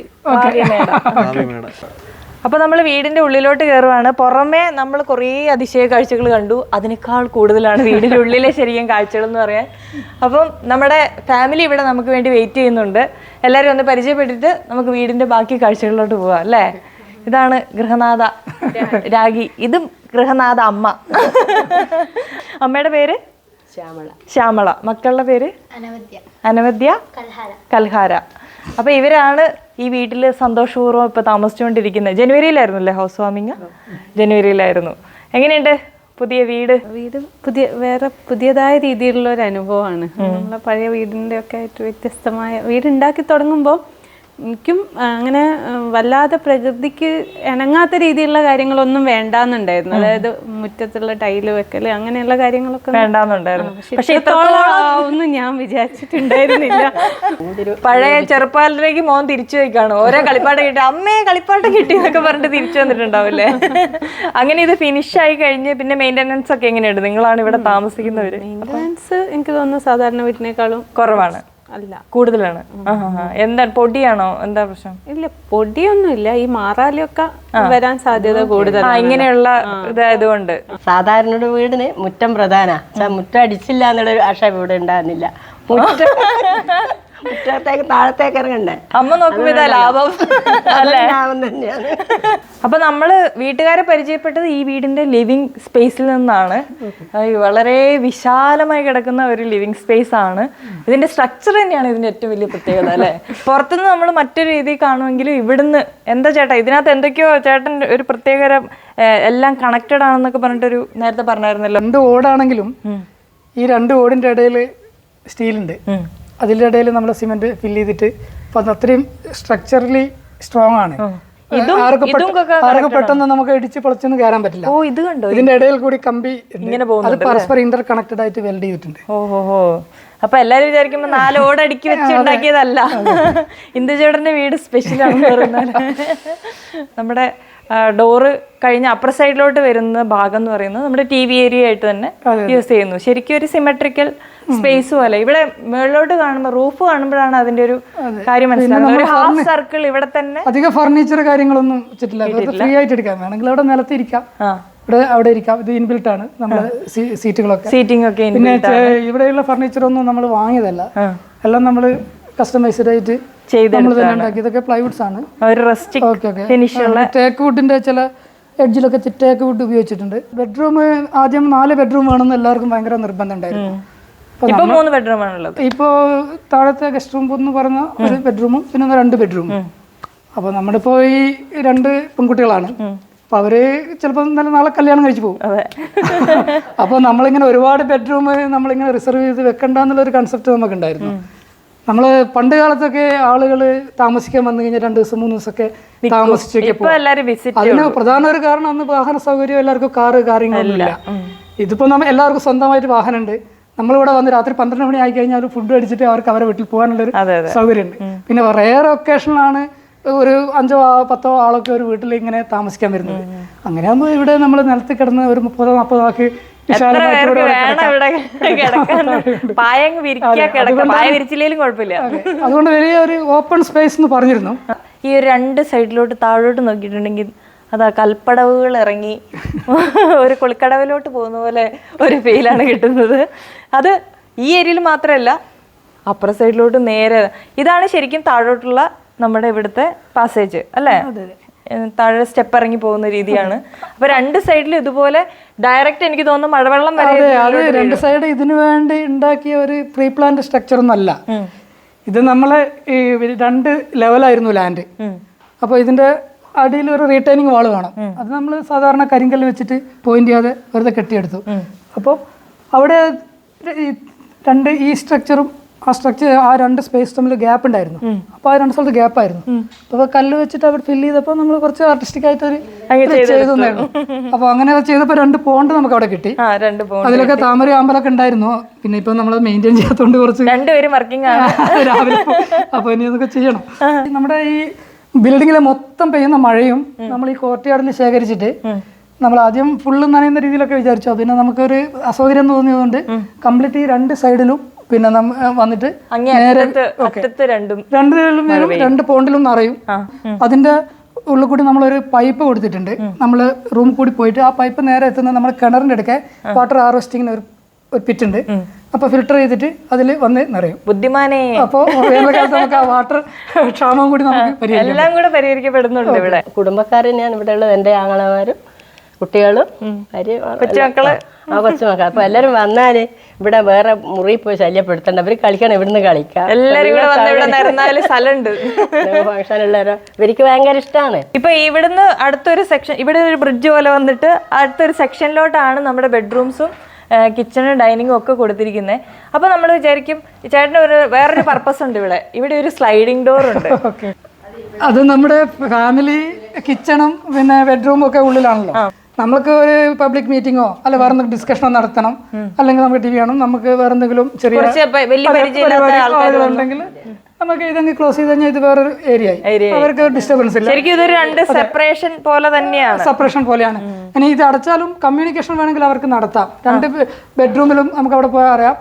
ആവിമേട. അപ്പൊ നമ്മൾ വീടിന്റെ ഉള്ളിലോട്ട് കയറുവാണ് പുറമേ നമ്മൾ കുറേ അതിശയ കാഴ്ചകൾ കണ്ടു. അതിനേക്കാൾ കൂടുതലാണ് വീടിന്റെ ഉള്ളിലെ ശരിക്കും കാഴ്ചകൾ എന്ന് പറയാൻ. അപ്പം നമ്മുടെ ഫാമിലി ഇവിടെ നമുക്ക് വേണ്ടി വെയിറ്റ് ചെയ്യുന്നുണ്ട്. എല്ലാവരും ഒന്ന് പരിചയപ്പെട്ടിട്ട് നമുക്ക് വീടിന്റെ ബാക്കി കാഴ്ചകളിലോട്ട് പോവാം അല്ലേ? ഇതാണ് ഗൃഹനാഥ രാഗി. ഇതും ഗൃഹനാഥ അമ്മ. അമ്മയുടെ പേര്? ശ്യാമള. ശ്യാമള. മക്കളുടെ പേര്? അനവദ്യ കൽഹാര. അപ്പൊ ഇവരാണ് ഈ വീട്ടിൽ സന്തോഷപൂർവം ഇപ്പൊ താമസിച്ചുകൊണ്ടിരിക്കുന്നത് ജനുവരിയിലായിരുന്നു അല്ലേ ഹൗസ് വാമിങ് ജനുവരിയിലായിരുന്നു. എങ്ങനെയുണ്ട് പുതിയ വീട്? വീട് പുതിയ വേറെ പുതിയതായ രീതിയിലുള്ള ഒരു അനുഭവമാണ് നമ്മളെ പഴയ വീടിന്റെ ഒക്കെ ആയിട്ട് വ്യത്യസ്തമായ വീടുണ്ടാക്കി തുടങ്ങുമ്പോൾ എനിക്കും അങ്ങനെ വല്ലാതെ പ്രകൃതിക്ക് ഇണങ്ങാത്ത രീതിയിലുള്ള കാര്യങ്ങളൊന്നും വേണ്ടാന്നുണ്ടായിരുന്നു. അതായത് മുറ്റത്തുള്ള ടൈൽ വെക്കൽ അങ്ങനെയുള്ള കാര്യങ്ങളൊക്കെ വേണ്ടാന്നുണ്ടായിരുന്നു. പക്ഷെ ഒന്നും ഞാൻ വിചാരിച്ചിട്ടുണ്ടായിരുന്നില്ല. പഴയ ചെറുപ്പകാലത്തിലേക്ക് മോൻ തിരിച്ചു വയ്ക്കാണ് ഓരോ കളിപ്പാട്ട് കിട്ടി. അമ്മയെ കളിപ്പാട്ട് കിട്ടി എന്നൊക്കെ പറഞ്ഞിട്ട് തിരിച്ചു വന്നിട്ടുണ്ടാവില്ലേ? അങ്ങനെ ഇത് ഫിനിഷ് ആയി കഴിഞ്ഞ് പിന്നെ മെയിന്റെനൻസ് ഒക്കെ എങ്ങനെയുണ്ട്? നിങ്ങളാണ് ഇവിടെ താമസിക്കുന്നവര്. മെയിന്റനൻസ് എനിക്ക് തോന്നുന്നു സാധാരണ വീട്ടിനേക്കാളും കുറവാണ്. അല്ല. കൂടുതലാണ്. എന്താണ് പൊടിയാണോ? എന്താ പ്രശ്നം? ഇല്ല പൊടിയൊന്നുമില്ല. ഈ മാറാലിയൊക്കെ വരാൻ സാധ്യത ആ കൂടുതലാണ്. ഇങ്ങനെയുള്ള ഇതായതുകൊണ്ട്. സാധാരണ ഒരു വീടിന് മുറ്റം പ്രധാന. മുറ്റം അടിച്ചില്ല എന്നുള്ള ഒരു ആശ ഇവിടെ ഉണ്ടാകുന്നില്ല മുറ്റം മുറ്റത്തേക്ക് താഴത്തേക്ക് ഇറങ്ങണ്ടേ? അമ്മ നോക്കുമ്പോ ഇതാ ലാഭം. അല്ലേ? ലാഭം തന്നെയാണ്. അപ്പൊ നമ്മൾ വീട്ടുകാരെ പരിചയപ്പെട്ടത് ഈ വീടിന്റെ ലിവിങ് സ്പേസിൽ നിന്നാണ്. വളരെ വിശാലമായി കിടക്കുന്ന ഒരു ലിവിങ് സ്പേസ് ആണ്. ഇതിന്റെ സ്ട്രക്ചർ തന്നെയാണ് ഇതിന്റെ ഏറ്റവും വലിയ പ്രത്യേകത അല്ലെ? പുറത്തുനിന്ന് നമ്മൾ മറ്റൊരു രീതിയിൽ കാണുമെങ്കിലും ഇവിടുന്ന് എന്താ ചേട്ടാ ഇതിനകത്ത് എന്തൊക്കെയോ ചേട്ടൻ ഒരു പ്രത്യേകതരം എല്ലാം കണക്റ്റഡ് ആണെന്നൊക്കെ പറഞ്ഞിട്ടൊരു നേരത്തെ പറഞ്ഞായിരുന്നല്ലോ. രണ്ട് ഓടാണെങ്കിലും ഈ രണ്ട് ഓടിന്റെ ഇടയിൽ സ്റ്റീലുണ്ട് ഇടയിൽ നമ്മൾ സിമെന്റ് ഫിൽ ചെയ്തിട്ട് അപ്പൊ അത് അത്രയും സ്ട്രക്ചറലി സ്ട്രോങ് ആണ്. ഇതും പെട്ടെന്ന് നമുക്ക് ഇടിച്ച് പൊളിച്ചൊന്നും കയറാൻ പറ്റില്ല. ഓ ഇത് കണ്ടോ? ഇതിന്റെ ഇടയിൽ കൂടി കമ്പി. ഇങ്ങനെ അത് പരസ്പരം ഇന്റർ കണക്റ്റഡ് ആയിട്ട് വെൽഡ് ചെയ്തിട്ടുണ്ട്. ഓഹോ അപ്പൊ എല്ലാരും വിചാരിക്കുമ്പോ നാല് ഓട് അടുക്കി വെച്ച് ഉണ്ടാക്കിയതല്ല. ഇന്ദുചേട്ടന്റെ വീട് സ്പെഷ്യൽ ആണെന്ന് നമ്മുടെ ഡോറ് കഴിഞ്ഞ അപ്പർ സൈഡിലോട്ട് വരുന്ന ഭാഗം എന്ന് പറയുന്നത് നമ്മുടെ ടി വി ഏരിയ ആയിട്ട് തന്നെ യൂസ് ചെയ്യുന്നു. ശരിക്കും ഒരു സിമെട്രിക്കൽ സ്പേസ് പോലെ ഇവിടെ മുകളിലോട്ട് കാണുമ്പോൾ റൂഫ് കാണുമ്പോഴാണ് അതിന്റെ ഒരു കാര്യം മനസ്സിലാകുന്നത് ഹാഫ് സർക്കിൾ ഇവിടെ തന്നെ അധികം ഫർണിച്ചർ കാര്യങ്ങളൊന്നും വെച്ചിട്ടില്ല. ഫ്രീ ആയിട്ട് എടുക്കാം. വേണമെങ്കിൽ അവിടെ നിലത്തിരിക്കാം ഇവിടെ അവിടെ ഇരിക്കാം. ഇത് ഇൻബിൽട്ട് ആണ് നമ്മുടെ സീറ്റുകളൊക്കെ. സീറ്റിംഗ് ഒക്കെ പിന്നെ ഇവിടെയുള്ള ഫർണിച്ചർ ഒന്നും നമ്മൾ വാങ്ങിയതല്ല. എല്ലാം നമ്മൾ കസ്റ്റമൈസ്ഡ് ആയിട്ട് ഇതൊക്കെ പ്ലൈവുഡ്സ് ആണ്. തേക്ക് വുഡിന്റെ ചില എഡ്ജിലൊക്കെ തേക്ക് വുഡ് ഉപയോഗിച്ചിട്ടുണ്ട്. ബെഡ്റൂം ആദ്യം നാല് ബെഡ്റൂം വേണമെന്ന് എല്ലാവർക്കും ഭയങ്കര നിർബന്ധം ഉണ്ടായിരുന്നു. ഇപ്പൊ മൂന്ന് ബെഡ്റൂം ആണുള്ളത്. ഇപ്പോ താഴത്തെ ഗസ്റ്റ് റൂം എന്ന് പറഞ്ഞ ഒരു ബെഡ്റൂമും പിന്നെ രണ്ട് ബെഡ്റൂമും അപ്പൊ നമ്മളിപ്പോ ഈ രണ്ട് പെൺകുട്ടികളാണ്. അപ്പൊ അവർ ചിലപ്പോ നല്ല നാളെ കല്യാണം കഴിച്ചു പോകും. അപ്പൊ അപ്പോൾ നമ്മളിങ്ങനെ ഒരുപാട് ബെഡ്റൂം നമ്മളിങ്ങനെ റിസർവ് ചെയ്ത് വെക്കണ്ട എന്നുള്ളൊരു കൺസെപ്റ്റ് നമുക്ക് ഉണ്ടായിരുന്നു നമ്മൾ പണ്ട് കാലത്തൊക്കെ ആളുകൾ താമസിക്കാൻ വന്നു കഴിഞ്ഞാൽ രണ്ട് ദിവസം മൂന്ന് ദിവസമൊക്കെ താമസിച്ചൊക്കെ അതിന് പ്രധാന ഒരു കാരണം അന്ന് വാഹന സൗകര്യം എല്ലാവർക്കും കാറ് കാര്യങ്ങളൊന്നുമില്ല. ഇതിപ്പോ നമ്മ എല്ലാവർക്കും സ്വന്തമായിട്ട് വാഹനമുണ്ട് നമ്മളിവിടെ വന്ന് രാത്രി പന്ത്രണ്ട് മണി ആയി കഴിഞ്ഞാൽ ഫുഡ് അടിച്ചിട്ട് അവർക്ക് അവരെ വീട്ടിൽ പോകാനുള്ളൊരു സൗകര്യമുണ്ട്. പിന്നെ റെയർ ഒക്കേഷനിലാണ് ഒരു അഞ്ചോ പത്തോ ആളൊക്കെ ഒരു വീട്ടിൽ ഇങ്ങനെ താമസിക്കാൻ വരുന്നത്. അങ്ങനെയാകുമ്പോൾ ഇവിടെ നമ്മൾ നിലത്ത് കിടന്ന് ഒരു മുപ്പതോ നാൽപ്പതോ ആക്കി അതുകൊണ്ട് വലിയ ഒരു ഓപ്പൺ സ്പേസ് എന്ന് പറഞ്ഞിരുന്നു. ഈ ഒരു രണ്ട് സൈഡിലോട്ട് താഴോട്ട് നോക്കിയിട്ടുണ്ടെങ്കിൽ അതാ കൽപ്പടവുകൾ ഇറങ്ങി ഒരു കുളിക്കടവിലോട്ട് പോകുന്ന പോലെ ഒരു ഫീലാണ് കിട്ടുന്നത്. അത് ഈ ഏരിയയിൽ മാത്രമല്ല അപ്പുറ സൈഡിലോട്ട് നേരെ ഇതാണ് ശരിക്കും താഴോട്ടുള്ള നമ്മുടെ ഇവിടുത്തെ പാസേജ് അല്ലേ? താഴെ സ്റ്റെപ്പ് ഇറങ്ങി പോകുന്ന രീതിയാണ്. അപ്പൊ രണ്ട് സൈഡിലും ഇതുപോലെ ഡയറക്റ്റ് എനിക്ക് തോന്നുന്നു മഴവെള്ളം വരെ രണ്ട് സൈഡ് ഇതിനു വേണ്ടി ഉണ്ടാക്കിയ ഒരു പ്രീ പ്ലാന്റ് സ്ട്രക്ചർ ഒന്നല്ല ഇത് നമ്മളെ ഈ രണ്ട് ലെവലായിരുന്നു ലാൻഡ് അപ്പോൾ ഇതിന്റെ അടിയിൽ ഒരു റീറ്റൈനിങ് വാൾ വേണം. അത് നമ്മൾ സാധാരണ കരിങ്കല്ല് വെച്ചിട്ട് പോയിന്റ് ചെയ്യാതെ വെറുതെ കെട്ടിയെടുത്തു. അപ്പോൾ അവിടെ ഈ രണ്ട് ഈ സ്ട്രക്ചറും ആ സ്ട്രക്ചർ ആ രണ്ട് സ്പേസ് തമ്മിൽ ഗ്യാപ്പ് ഉണ്ടായിരുന്നു. അപ്പോൾ ആ രണ്ട് സ്ഥലത്ത് ഗ്യാപ്പ് ആയിരുന്നു. അപ്പോൾ കല്ല് വെച്ചിട്ട് അവർ ഫില്ല് ചെയ്തപ്പോൾ നമ്മൾ കുറച്ച് ആർട്ടിസ്റ്റിക് ആയിട്ട് ഒരു ചെയ്തു അപ്പോൾ അങ്ങനെ ചെയ്തപ്പോൾ രണ്ട് പോണ്ട് നമുക്ക് അവിടെ കിട്ടി അതിലൊക്കെ താമര ആമ്പലൊക്കെ ഉണ്ടായിരുന്നു. പിന്നെ ഇപ്പൊ നമ്മൾ മെയിന്റെയിൻ ചെയ്യാത്തതുകൊണ്ട് കുറച്ച് രണ്ടുപേരും വർക്കിംഗ് ആണ്. രാവിലെ അപ്പൊ ഇനി അതൊക്കെ ചെയ്യണം. നമ്മുടെ ഈ ബിൽഡിങ്ങിലെ മൊത്തം പെയ്യുന്ന മഴയും നമ്മൾ ഈ കോർട്ട് യാർഡിൽ ശേഖരിച്ചിട്ട് നമ്മൾ ആദ്യം ഫുള്ള് നനയുന്ന രീതിയിലൊക്കെ വിചാരിച്ചു. പിന്നെ നമുക്കൊരു അസൗകര്യം തോന്നിയതുകൊണ്ട് കംപ്ലീറ്റ് ഈ രണ്ട് സൈഡിലും പിന്നെ നമ്മ വന്നിട്ട് അങ്ങേ അറ്റത്ത് അറ്റത്ത് രണ്ടും രണ്ട് സൈഡിലും രണ്ട് പോണ്ടിലും നിറയും. അതിന്റെ ഉള്ളിൽ കൂടി നമ്മളൊരു പൈപ്പ് കൊടുത്തിട്ടുണ്ട്. നമ്മൾ റൂം കൂടി പോയിട്ട് ആ പൈപ്പ് നേരെ എത്തുന്ന നമ്മൾ കിണറിന്റെ അടുക്കെ വാട്ടർ ഹാർവെസ്റ്റിങ്ങിന് ഒരു പിറ്റുണ്ട് പിറ്റ് ഉണ്ട്. അപ്പൊ ഫിൽട്ടർ ചെയ്തിട്ട് അതിൽ വന്ന് നിറയും. ബുദ്ധിമാനെ. അപ്പോ വേനൽക്കാലത്ത് നമുക്ക് ആ വാട്ടർ ക്ഷാമം കൂടി നമുക്ക് പരിഹരിക്കാം എല്ലാം കൂടെ പരിഹരിക്കപ്പെടുന്നുണ്ട് ഇവിടെ. കുടുംബക്കാർ തന്നെയാണ് ഇവിടെ ഉള്ളത്. എന്റെ ആങ്ങളമാരും കുട്ടികളും കൊച്ചുമക്കൾ. ആ കൊച്ചുമക്കൾ അപ്പൊ എല്ലാരും വന്നാൽ ഇവിടെ വേറെ മുറി പോയി ശല്യപ്പെടുത്തണ്ട. അവർ കളിക്കണം ഇവിടുന്ന് കളിക്കാം. എല്ലാരും ഇവിടെ വന്ന് ഇവിടെ നിരന്നാൽ സ്ഥലമുണ്ട്. ഫംഗ്ഷൻ ഉള്ളവരോ ഇവർക്ക് ഭയങ്കര ഇഷ്ടമാണ് ഇപ്പൊ ഇവിടുന്ന് അടുത്തൊരു സെക്ഷൻ ഇവിടെ ഒരു ബ്രിഡ്ജ് പോലെ വന്നിട്ട് അടുത്തൊരു സെക്ഷനിലോട്ടാണ് നമ്മുടെ ബെഡ്റൂംസും കിച്ചണും ഡൈനിങ്ങും ഒക്കെ കൊടുത്തിരിക്കുന്നത് അപ്പൊ നമ്മൾ വിചാരിക്കും ഈ ചേട്ടന് ഒരു വേറൊരു പർപ്പസ് ഉണ്ട് ഇവിടെ. ഇവിടെ ഒരു സ്ലൈഡിംഗ് ഡോർ ഉണ്ട്. അത് നമ്മുടെ ഫാമിലി കിച്ചണും പിന്നെ ബെഡ്റൂമും ഒക്കെ ഉള്ളിലാണല്ലോ. നമുക്ക് ഒരു പബ്ലിക് മീറ്റിങ്ങോ അല്ല വേറെ എന്തെങ്കിലും ഡിസ്കഷനോ നടത്തണം. അല്ലെങ്കിൽ നമുക്ക് ടി വി കാണും നമുക്ക് വേറെ എന്തെങ്കിലും ചെറിയ ആളുകളുണ്ടെങ്കിൽ നമുക്ക് ഇതങ്ങ് ക്ലോസ് ചെയ്ത് കഴിഞ്ഞാൽ ഇത് വേറൊരു ഏരിയ അവർക്ക് ഡിസ്റ്റർബൻസ് ഇല്ല. ശരിക്കും ഇതൊരു രണ്ട് സെപ്പറേഷൻ പോലെ തന്നെയാണ്. സെപ്പറേഷൻ പോലെയാണ്. ഇനി ഇത് അടച്ചാലും കമ്മ്യൂണിക്കേഷൻ വേണമെങ്കിൽ അവർക്ക് നടത്താം. രണ്ട് ബെഡ്റൂമിലും നമുക്ക് അവിടെ പോയാൽ അറിയാം.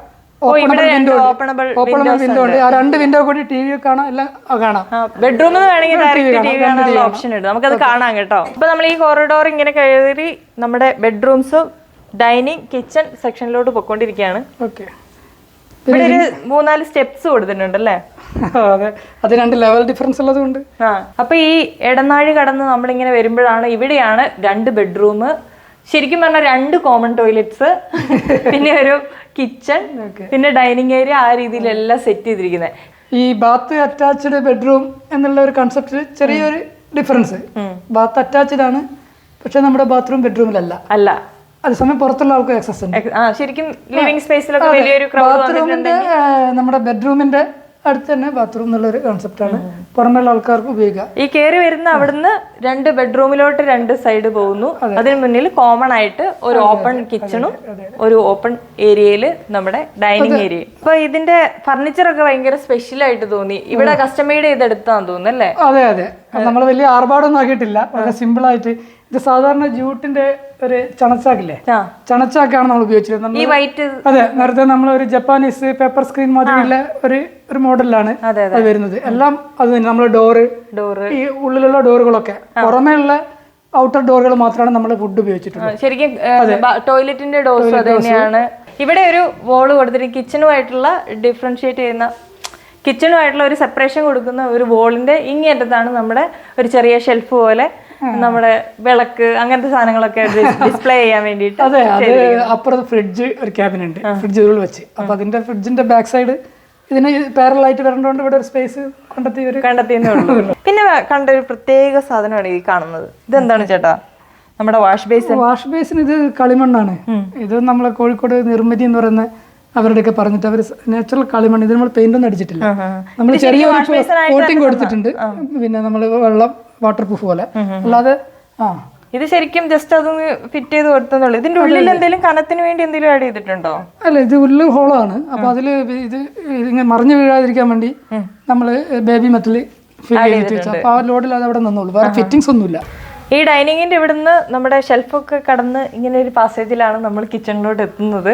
ഓപ്പണബിൾ വിൻഡോ ഉണ്ട്. ആ രണ്ട് വിൻഡോ കൂടി ടി വി കാണാം. എല്ലാം കാണാം. ബെഡ്റൂമിൽ വേണമെങ്കിൽ ഡയറക്റ്റ് ഓപ്ഷൻ ഉണ്ട്. നമുക്കത് കാണാം കേട്ടോ. അപ്പൊ നമ്മൾ ഈ കോറിഡോർ ഇങ്ങനെ കയറി നമ്മുടെ ബെഡ്റൂംസ് ഡൈനിങ് കിച്ചൺ സെക്ഷനിലോട്ട് പൊക്കോണ്ടിരിക്കുകയാണ് ഓക്കെ. ഇവിടെ ഒരു മൂന്നാൽ സ്റ്റെപ്സ് കൊടുത്തിട്ടുണ്ട് അല്ലേ? അതെ. അത് രണ്ട് ലെവൽ ഡിഫറൻസ് ഉള്ളതുകൊണ്ട് ആ അപ്പൊ ഈ ഇടനാഴി കടന്ന് നമ്മളിങ്ങനെ വരുമ്പോഴാണ് ഇവിടെയാണ് രണ്ട് ബെഡ്റൂം ശരിക്കും പറഞ്ഞാൽ രണ്ട് കോമൺ ടോയ്ലറ്റ്സ് പിന്നെ ഒരു കിച്ചൺ പിന്നെ ഡൈനിങ് ഏരിയ ആ രീതിയിലെല്ലാം സെറ്റ് ചെയ്തിരിക്കുന്നത് ഈ ബാത്ത് അറ്റാച്ച്ഡ് ബെഡ്റൂം എന്നുള്ള ഒരു കൺസെപ്റ്റ് ചെറിയൊരു ഡിഫറൻസ് ബാത്ത് അറ്റാച്ച്ഡ് ആണ് പക്ഷെ നമ്മുടെ ബാത്റൂം ബെഡ്റൂമിലല്ല അല്ല. അതേസമയം പുറത്തുള്ള ആൾക്ക് ആക്സസ് ഉണ്ട്. ശരിക്കും ലിവിംഗ് സ്പേസിലൊക്കെ വലിയൊരു ബാത്റൂമിന്റെ നമ്മുടെ ബെഡ്റൂമിന്റെ അടുത്ത് തന്നെ ബാത്റൂം എന്നുള്ളൊരു ആണ്. പുറമെയുള്ള ആൾക്കാർക്ക് ഉപയോഗിക്കാം. ഈ കയറി വരുന്ന അവിടുന്ന് രണ്ട് ബെഡ്റൂമിലോട്ട് രണ്ട് സൈഡ് പോകുന്നു. അതിന് മുന്നിൽ കോമൺ ആയിട്ട് ഒരു ഓപ്പൺ കിച്ചണും ഒരു ഓപ്പൺ ഏരിയയിൽ നമ്മുടെ ഡൈനിങ് ഏരിയ അപ്പൊ ഇതിന്റെ ഫർണിച്ചർ ഒക്കെ ഭയങ്കര സ്പെഷ്യൽ ആയിട്ട് തോന്നി. ഇവിടെ കസ്റ്റമൈഡ് ചെയ്തെടുത്താന്ന് തോന്നുന്നു അല്ലേ? അതെ അതെ. നമ്മൾ വലിയ ആർഭാടൊന്നും ആക്കിയിട്ടില്ല. വളരെ സിമ്പിൾ ആയിട്ട് ഇത് സാധാരണ ജൂട്ടിന്റെ ഒരു ചണച്ചാക്കില്ലേ? ചണച്ചാക്കാണ് നമ്മൾ ഉപയോഗിച്ചിരുന്നത്. ഈ വൈറ്റ് അതെ നേരത്തെ നമ്മൾ ഒരു ജപ്പാനീസ് പേപ്പർ സ്ക്രീൻ മാതിരിയുള്ള ഒരു ഒരു മോഡലിലാണ് അത് വരുന്നത്. എല്ലാം അത് തന്നെ നമ്മൾ ഡോറ് ഡോറ് ഈ ഉള്ളിലുള്ള ഡോറുകളൊക്കെ പുറമേ ഉള്ള ഔട്ടർ ഡോറുകൾ മാത്രമാണ് നമ്മൾ ഫുഡ് ഉപയോഗിച്ചിട്ടുള്ളത്. ശരിക്കും ടോയ്ലറ്റിന്റെ ഡോർ അത് തന്നെയാണ്. ഇവിടെ ഒരു വോൾ കൊടുത്തിട്ട് കിച്ചണുമായിട്ടുള്ള ഡിഫറൻഷിയേറ്റ് ചെയ്യുന്ന കിച്ചണുമായിട്ടുള്ള ഒരു സെപ്പറേഷൻ കൊടുക്കുന്ന ഒരു വോളിന്റെ ഇങ്ങേറ്റത്താണ് നമ്മുടെ ഒരു ചെറിയ ഷെൽഫ് പോലെ നമ്മുടെ വിളക്ക് അങ്ങനത്തെ സാധനങ്ങളൊക്കെ ഡിസ്പ്ലേ ചെയ്യാൻ വേണ്ടിയിട്ട് അതെ അത് അപ്പുറത്ത് ഫ്രിഡ്ജ് ഒരു ക്യാബിൻ ഉണ്ട്. ഫ്രിഡ്ജ് ഉള്ളിൽ വെച്ച്. അപ്പൊ അതിന്റെ ഫ്രിഡ്ജിന്റെ ബാക്ക് സൈഡ് ഇതിന് പാരലായിട്ട് വരേണ്ടതുകൊണ്ട് ഇവിടെ ഒരു സ്പേസ് കണ്ടെത്തി ഒരു കണ്ടെത്തിയെന്നേ ഉള്ളൂ. പിന്നെ കണ്ട ഒരു പ്രത്യേക സാധനമാണ് ഈ കാണുന്നത്. ഇതെന്താണ് ചേട്ടാ? നമ്മുടെ വാഷ് ബേസിൻ വാഷ് ബേസിന് ഇത് കളിമണ്ണാണ്. ഇത് നമ്മളെ കോഴിക്കോട് നിർമ്മിതി എന്ന് പറയുന്ന അവരുടെയൊക്കെ പറഞ്ഞിട്ട് അവർ നാച്ചുറൽ കളിമണ്ണ്. ഇത് നമ്മൾ പെയിന്റ് ഒന്നും അടിച്ചിട്ടില്ല. നമ്മൾ ചെറിയ കോട്ടിങ് കൊടുത്തിട്ടുണ്ട്. പിന്നെ നമ്മൾ വെള്ളം വാട്ടർ പ്രൂഫ് പോലെ അല്ലാതെ ആ. ഇത് ശരിക്കും ജസ്റ്റ് അതൊന്ന് ഫിറ്റ് ചെയ്ത് കൊടുത്തുള്ളൂ ഇതിന്റെ ഉള്ളിൽ എന്തെങ്കിലും കനത്തിന് വേണ്ടി എന്തെങ്കിലും ആഡ് ചെയ്തിട്ടുണ്ടോ? അല്ല ഇത് ഉള്ളിൽ ഹോളാണ് അപ്പൊ അതിൽ ഇത് ഇങ്ങനെ മറിഞ്ഞു വീഴാതിരിക്കാൻ വേണ്ടി നമ്മൾ ബേബി മെറ്റൽ ഫിൽ ചെയ്തിട്ട് വെച്ചു അപ്പൊ ആ ലോഡിൽ അത് അവിടെ നിന്നോളൂ വേറെ ഫിറ്റിങ്സ് ഒന്നുമില്ല. ഈ ഡൈനിങ്ങിന്റെ ഇവിടുന്ന് നമ്മുടെ ഷെൽഫൊക്കെ കടന്ന് ഇങ്ങനെ ഒരു പാസേജിലാണ് നമ്മൾ കിച്ചണിലോട്ട് എത്തുന്നത്.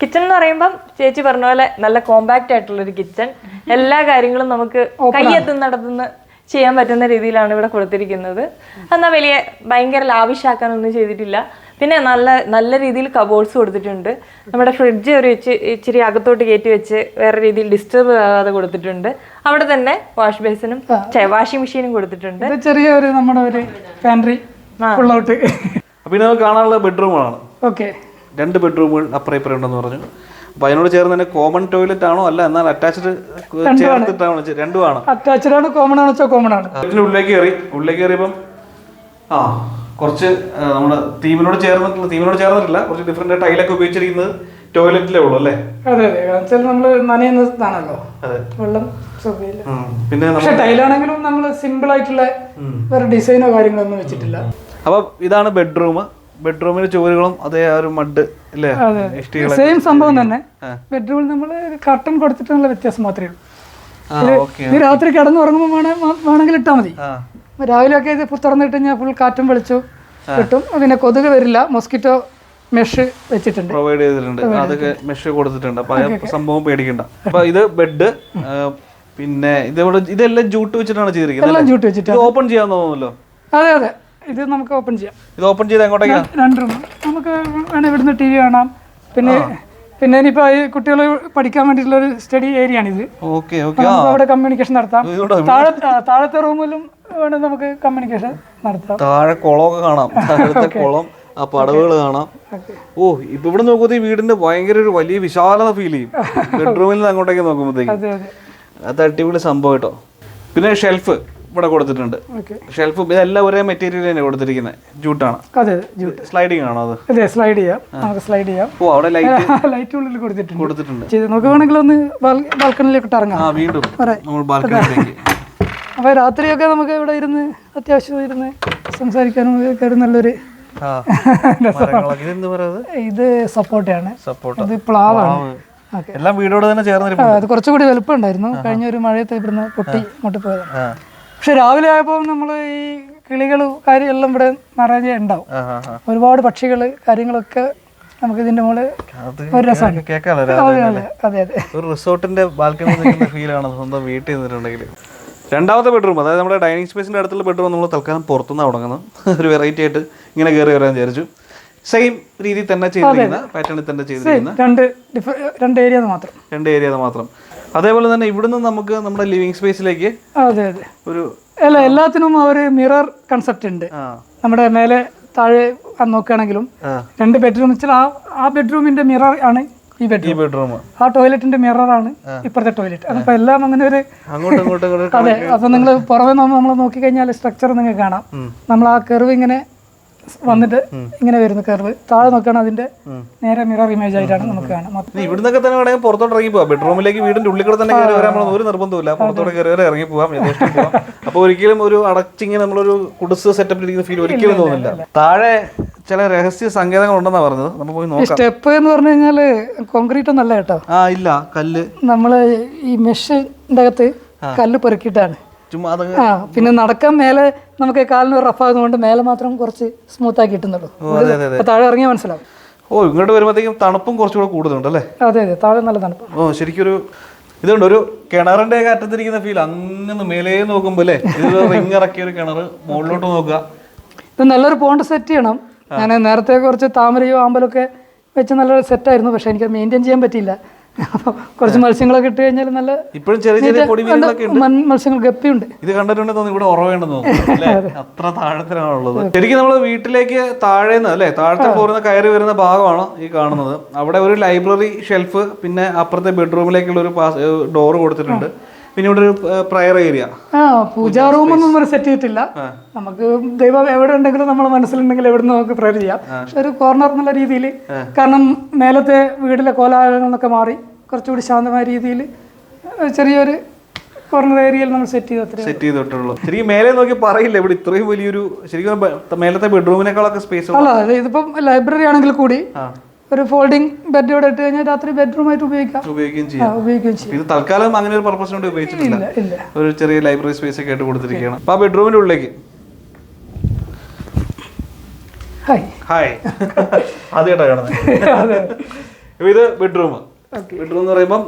കിച്ചൺ എന്ന് പറയുമ്പം ചേച്ചി പറഞ്ഞ പോലെ നല്ല കോമ്പാക്റ്റ് ആയിട്ടുള്ള ഒരു കിച്ചൺ എല്ലാ കാര്യങ്ങളും നമുക്ക് കൈയെത്തുന്നിടത്തുനിന്ന് ചെയ്യാൻ പറ്റുന്ന രീതിയിലാണ് ഇവിടെ കൊടുത്തിരിക്കുന്നത്. എന്നാൽ വലിയ ഭയങ്കര ലാവിഷാക്കാനൊന്നും ചെയ്തിട്ടില്ല. പിന്നെ നല്ല നല്ല രീതിയിൽ കബോർഡ്സ് കൊടുത്തിട്ടുണ്ട്. നമ്മുടെ ഫ്രിഡ്ജ് ഒരു ഇച്ചി- ഇച്ചിരി അകത്തോട്ട് കയറ്റി വെച്ച് വേറെ രീതിയിൽ ഡിസ്റ്റർബ് ആകാതെ കൊടുത്തിട്ടുണ്ട്. അവിടെ തന്നെ വാഷ് ബേസിനും വാഷിംഗ് മെഷീനും കൊടുത്തിട്ടുണ്ട്. ചെറിയ ചെറിയൊരു നമ്മുടെ ഒരു പാൻട്രി ഫുൾ ഔട്ട് അപ്പോൾ നമുക്ക് കാണാനുള്ള ബെഡ്റൂമാണ് ഓക്കെ രണ്ട് ബെഡ്റൂമുകൾ അപ്പുറം ഇപ്പുറം ഉണ്ടെന്ന് പറഞ്ഞു. അതിനോട് ചേർന്ന് തന്നെ കോമൺ ടോയ്ലറ്റ് ആണോ അല്ല എന്നാൽ അറ്റാച്ച്ഡ് ചേർത്തിട്ടാണോ ആണ് അറ്റാച്ച്ഡ് ആണ് കോമൺ ആണ് വെച്ചാൽ കോമൺ ആണ്. ഉള്ളിലേക്ക് കയറി ഉള്ളിലേക്ക് കയറിയപ്പം ആ കുറച്ച് നമ്മുടെ തീമിനോട് ചേർന്നിട്ടുള്ള തീമിനോട് ചേർന്നിട്ടില്ല കുറച്ച് ഡിഫറെന്റ് ടൈലൊക്കെ ഉപയോഗിച്ചിരിക്കുന്നത് ടോയ്ലറ്റിലേ ഉള്ളൂ അല്ലേ? അതെ അതെ. നമ്മൾ നനയുന്നതാണല്ലോ വെള്ളം. പിന്നെ പക്ഷെ ടൈലാണെങ്കിലും നമ്മൾ സിമ്പിൾ ആയിട്ടുള്ള വേറെ ഡിസൈനോ കാര്യങ്ങളൊന്നും വെച്ചിട്ടില്ല. അപ്പൊ ഇതാണ് ബെഡ്റൂം ബെഡ്റൂമിന്റെ ചുവരുകളും അതേ ആ ഒരു മഡ് അല്ലേ സെയിം സംഭവം തന്നെ. ബെഡ്റൂമിൽ നമ്മൾ കർട്ടൺ കൊടുത്തിട്ടുള്ള വ്യത്യാസം മാത്രമേ ഉള്ളൂ. രാത്രി കിടന്ന് ഉറങ്ങുമ്പോൾ വേണേ വേണമെങ്കിൽ ഇട്ടാൽ മതി. രാവിലെ ഒക്കെ ഇത് തുറന്നിട്ട് ഞാൻ ഫുൾ കാറ്റും വെളിച്ചവും കിട്ടും. പിന്നെ കൊതുക് വരില്ല. മൊസ്കിറ്റോ മെഷ് വെച്ചിട്ടുണ്ട്. പ്രൊവൈഡ് ചെയ്തിട്ടുണ്ട്. അതൊക്കെ മെഷ് കൊടുത്തിട്ടുണ്ട്. അപ്പൊ സംഭവം പേടിക്കണ്ട. അപ്പൊ ഇത് ബെഡ് പിന്നെ ഇതെല്ലാം ജൂട്ട് വെച്ചിട്ടാണ് ചെയ്തിരിക്കുന്നത് ഓപ്പൺ ചെയ്യാൻ തോന്നുന്നല്ലോ? അതെ അതെ. ഇത് നമുക്ക് ഓപ്പൺ ചെയ്യാം. ഇത് ഓപ്പൺ ചെയ്ത് എങ്ങോട്ടേക്കാണ് രണ്ട് റൂം നമുക്ക് വേണേൽ ഇവിടുന്ന് ടി വി കാണാം. പിന്നെ പിന്നെ ഇനിയിപ്പോ ഈ കുട്ടികൾ പഠിക്കാൻ വേണ്ടിട്ടുള്ള ഒരു സ്റ്റഡി ഏരിയ ആണിത്. അവിടെ കമ്മ്യൂണിക്കേഷൻ നടത്താം. താഴെ താഴത്തെ റൂമിലും വേണം നമുക്ക് കമ്മ്യൂണിക്കേഷൻ നടത്താം. താഴെ കുളമൊക്കെ കാണാം. താഴത്തെ കുളം ആ പടവുകൾ കാണാം. ഓ ഇപ്പൊ ഇവിടെ നോക്കുമ്പോൾ ഈ വീടിന്റെ ഭയങ്കര ഒരു വലിയ വിശാലത ഫീൽ ചെയ്യും. ബെഡ്റൂമിൽ നിന്ന് അങ്ങോട്ടേക്ക് നോക്കുമ്പോഴത്തേക്ക് അത് അടിപൊളി സംഭവം കേട്ടോ. പിന്നെ ഷെൽഫ് ഇവിടെ കൊടുത്തിട്ടുണ്ട്. ഷെൽഫ് ഇതെല്ലാം ഒരേ മെറ്റീരിയൽ തന്നെ കൊടുത്തിരിക്കുന്നത് ജൂട്ടാണ് അതെ ജൂട്ട് സ്ലൈഡിങ് ആണോ അത്? അതെ സ്ലൈഡ് ചെയ്യാം. നമുക്ക് സ്ലൈഡ് ചെയ്യാം. ഓ അവിടെ ലൈറ്റ് ലൈറ്റ് ഉള്ളിൽ കൊടുത്തിട്ടുണ്ട്. കൊടുത്തിട്ടുണ്ട്. ചെയ്ത് നോക്കുവാണെങ്കിൽ ഒന്ന് ബാൽക്കണിയിലേക്ക് ഇറങ്ങാം. ആ വീണ്ടും. നമ്മൾ ബാൽക്കണിയിലേക്ക് അപ്പോൾ രാത്രിയൊക്കെ നമുക്ക് ഇവിടെ ഇരുന്ന് അത്യാവശ്യം ഇരുന്ന് സംസാരിക്കാനും ഒക്കെ ഒരു നല്ലൊരു ഇത് സപ്പോർട്ടാണ് സപ്പോർട്ട്. ഇത് പ്ലാവാണ്. ഓക്കെ. എല്ലാം വീടോട് തന്നെ ചേർന്നിരിക്കും അത് കുറച്ചുകൂടി വലുപ്പം ഉണ്ടായിരുന്നു. കഴിഞ്ഞ ഒരു മഴയത്ത് ഇവിടുന്ന് പൊട്ടി ഇങ്ങോട്ട് പോയതാണ്. പക്ഷെ രാവിലെ ആയപ്പോൾ നമ്മൾ ഈ കിളികൾ കാര്യങ്ങളെല്ലാം ഇവിടെ നിറയെ ഉണ്ടാവും. ഒരുപാട് പക്ഷികൾ കാര്യങ്ങളൊക്കെ നമുക്ക് ഇതിന്റെ മുകളിൽ ഒരു രസമാണ്. കേൾക്കാലോ അതെ അതെ അതെ അതെ. ഒരു റിസോർട്ടിന്റെ ബാൽക്കണി ഫീൽ സ്വന്തം വീട്ടിൽ നിന്നിട്ടുണ്ടെങ്കിൽ രണ്ടാമത്തെ ബെഡ്റൂം അതായത് നമ്മുടെ ഡൈനിങ് സ്പേസിന്റെ അടുത്തുള്ള ബെഡ്റൂം നമ്മൾ തൽക്കാലം പുറത്തുനിന്ന് തുടങ്ങുന്നത് ഒരു വെറൈറ്റി ആയിട്ട് ഇങ്ങനെ കയറി വരാൻ വിചാരിച്ചു. സെയിം രീതിയിൽ തന്നെ ചെയ്തിരിക്കുന്ന പാറ്റേണിൽ തന്നെ ചെയ്തിരിക്കുന്ന രണ്ട് രണ്ട് ഏരിയ മാത്രം. രണ്ട് ഏരിയ മാത്രം. അതേപോലെ തന്നെ ഇവിടുന്ന് നമുക്ക് നമ്മുടെ ലിവിംഗ് സ്പേസിലേക്ക് അതെ അതെ. ഒരു അല്ല എല്ലാത്തിനും അവർ ഒരു മിറർ കൺസെപ്റ്റ് ഉണ്ട്. നമ്മുടെ മേലെ താഴെ നോക്കുകയാണെങ്കിലും. രണ്ട് ബെഡ്റൂം വെച്ചാൽ ആ ആ ബെഡ്റൂമിന്റെ മിറർ ആണ് ഈ ബെഡ്റൂം ബെഡ്റൂം ആ ടോയ്ലറ്റിന്റെ മിറർ ആണ് ഇപ്പോഴത്തെ ടോയ്ലറ്റ് അപ്പൊ എല്ലാം അങ്ങനെ ഒരു അതെ അപ്പൊ നിങ്ങൾ പുറമെ നമ്മൾ നോക്കി കഴിഞ്ഞാൽ സ്ട്രക്ചർ നിങ്ങൾക്ക് കാണാം. നമ്മൾ ആ കെറിവ് ഇങ്ങനെ വന്നിട്ട് ഇങ്ങനെ വരുന്നു. കർവ് താഴെ നോക്കുകയാണ് അതിന്റെ നേരെ മിറർ ഇമേജ് ആയിട്ടാണ് നമുക്ക് കാണാം. ഇവിടുന്നൊക്കെ തന്നെ വേണമെങ്കിൽ പുറത്തോട്ട് ഇറങ്ങി പോവാം. ബെഡ്റൂമിലേക്ക് വീടിന്റെ ഉള്ളിൽ കൂടെ തന്നെ കയറി വരാൻ ഒരു നിർബന്ധമില്ല പുറത്തോട്ട് കയറി വരെ ഇറങ്ങി പോവാം. യഥേഷ്ടം പോവാം അപ്പൊ ഒരിക്കലും ഒരു അടച്ചിങ്ങനെ നമ്മളൊരു കുടിസ് സെറ്റപ്പിൽ ഇരിക്കുന്ന ഫീൽ ഒരിക്കലും തോന്നില്ല. താഴെ ചില രഹസ്യ സങ്കേതങ്ങൾ ഉണ്ടെന്നാ പറഞ്ഞത്. നമുക്ക് പോയി നോക്കാം. സ്റ്റെപ്പ് എന്ന് പറഞ്ഞു കഴിഞ്ഞാൽ കോൺക്രീറ്റ് ഒന്നല്ല കേട്ടോ. ആ ഇല്ല. കല്ല്. നമ്മൾ ഈ മെഷിന്റെ അകത്ത് കല്ല് പെറുക്കിയിട്ടാണ്. ആ പിന്നെ നടക്കാൻ മേലെ നമുക്ക് കാലിന് റഫാകുന്നതുകൊണ്ട് മേലെ മാത്രം കുറച്ച് സ്മൂത്ത് ആക്കി കിട്ടുന്നുള്ളൂ താഴെ ഇറങ്ങിയാൽ മനസ്സിലാവും. ഓ ഇങ്ങോട്ട് വരുമ്പോഴത്തേക്കും തണുപ്പും കുറച്ചുകൂടെ കൂടുതലുണ്ട് അല്ലേ അതെ അതെ താഴെ നല്ല തണുപ്പ്. ഓ ശരിക്കൊരു ഇതുണ്ട് ഒരു കിണറിന്റെ കാറ്റത്തിരിക്കുന്ന ഫീൽ അങ്ങനെ മേലേ നോക്കുമ്പോ അല്ലേ? റിങ് ഇറക്കിയ ഒരു കിണർ മുകളിലോട്ട് നോക്കുക. ഇത് നല്ലൊരു പോണ്ട് സെറ്റ് ചെയ്യണം. ഞാൻ നേരത്തെ കുറച്ച് താമരയോ ആമ്പലൊക്കെ വെച്ച് നല്ലൊരു സെറ്റായിരുന്നു പക്ഷെ എനിക്ക് മെയിന്റെയിൻ ചെയ്യാൻ പറ്റിയില്ല. അപ്പോൾ കുറച്ച് മത്സ്യങ്ങളൊക്കെ ഇട്ട് കഴിഞ്ഞാൽ നല്ല ഇപ്പോഴും ചെറിയ ചെറിയ പൊടി മീനുകളൊക്കെ ഉണ്ട്. മത്സ്യങ്ങൾ ഗപ്പിയുണ്ട് ഇത് കണ്ടിട്ടുണ്ടെന്ന് ഇവിടെ ഉറവേണ്ടെന്ന് തോന്നുന്നു. അത്ര താഴത്തിലാണുള്ളത് ശരിക്കും നമ്മൾ വീട്ടിലേക്ക് താഴേന്ന് അല്ലേ? താഴത്തെ പോരുന്ന കയറി വരുന്ന ഭാഗമാണ് ഈ കാണുന്നത്. അവിടെ ഒരു ലൈബ്രറി ഷെൽഫ് പിന്നെ അപ്പുറത്തെ ബെഡ്റൂമിലേക്കുള്ള ഒരു ഡോറ് കൊടുത്തിട്ടുണ്ട്. പിന്നെ ഇവിടെ ഒരു പ്രയർ ഏരിയ ആ പൂജാ ഒന്നും നമ്മൾ സെറ്റ് ചെയ്തിട്ടില്ല. നമുക്ക് ദൈവം എവിടെ ഉണ്ടെങ്കിലും നമ്മളെ മനസ്സിലുണ്ടെങ്കിൽ എവിടെ നിന്ന് നമുക്ക് പ്രയർ ചെയ്യാം. പക്ഷെ ഒരു കോർണർ എന്നുള്ള രീതിയിൽ കാരണം മേലത്തെ വീട്ടിലെ കോലാഹലങ്ങളൊക്കെ മാറി കുറച്ചുകൂടി ശാന്തമായ രീതിയിൽ ചെറിയൊരു കോർണർ ഏരിയയിൽ നമ്മൾ സെറ്റ് ചെയ്ത് സെറ്റ് ചെയ്തിട്ടുള്ളൂ. ശരിക്കും മേലെ നോക്കി പറയില്ല ഇവിടെ ഇത്രയും വലിയൊരു ശരിക്കും മേലത്തെ ബെഡ്റൂമിനേക്കാളൊക്കെ സ്പേസ് അല്ല ഇതിപ്പം ലൈബ്രറി ആണെങ്കിൽ കൂടി ഒരു ഫോൾഡിംഗ് ബെഡ് ഇവിടെ ഇട്ട് കഴിഞ്ഞാൽ രാത്രി ബെഡ്റൂമായിട്ട് ഉപയോഗിക്കാം. ഉപയോഗിക്കുകയും ചെയ്യാം. ഉപയോഗിക്കുകയും ചെയ്യാം. ഇത് തൽക്കാലം അങ്ങനെ ഒരു പർപ്പസിന് വേണ്ടി ഉപയോഗിച്ചിട്ടില്ല. ഒരു ചെറിയ ലൈബ്രറി സ്പേസ് ഒക്കെ ആയിട്ട് കൊടുത്തിരിക്കുകയാണ്. അപ്പൊ ആ ബെഡ്റൂമിന്റെ ഉള്ളിലേക്ക്. ഹായ് ഹായ് ആദ്യമായിട്ടാണ് കാണുന്നത് ഇത് ബെഡ്റൂം ബെഡ്റൂം എന്ന് പറയുമ്പോൾ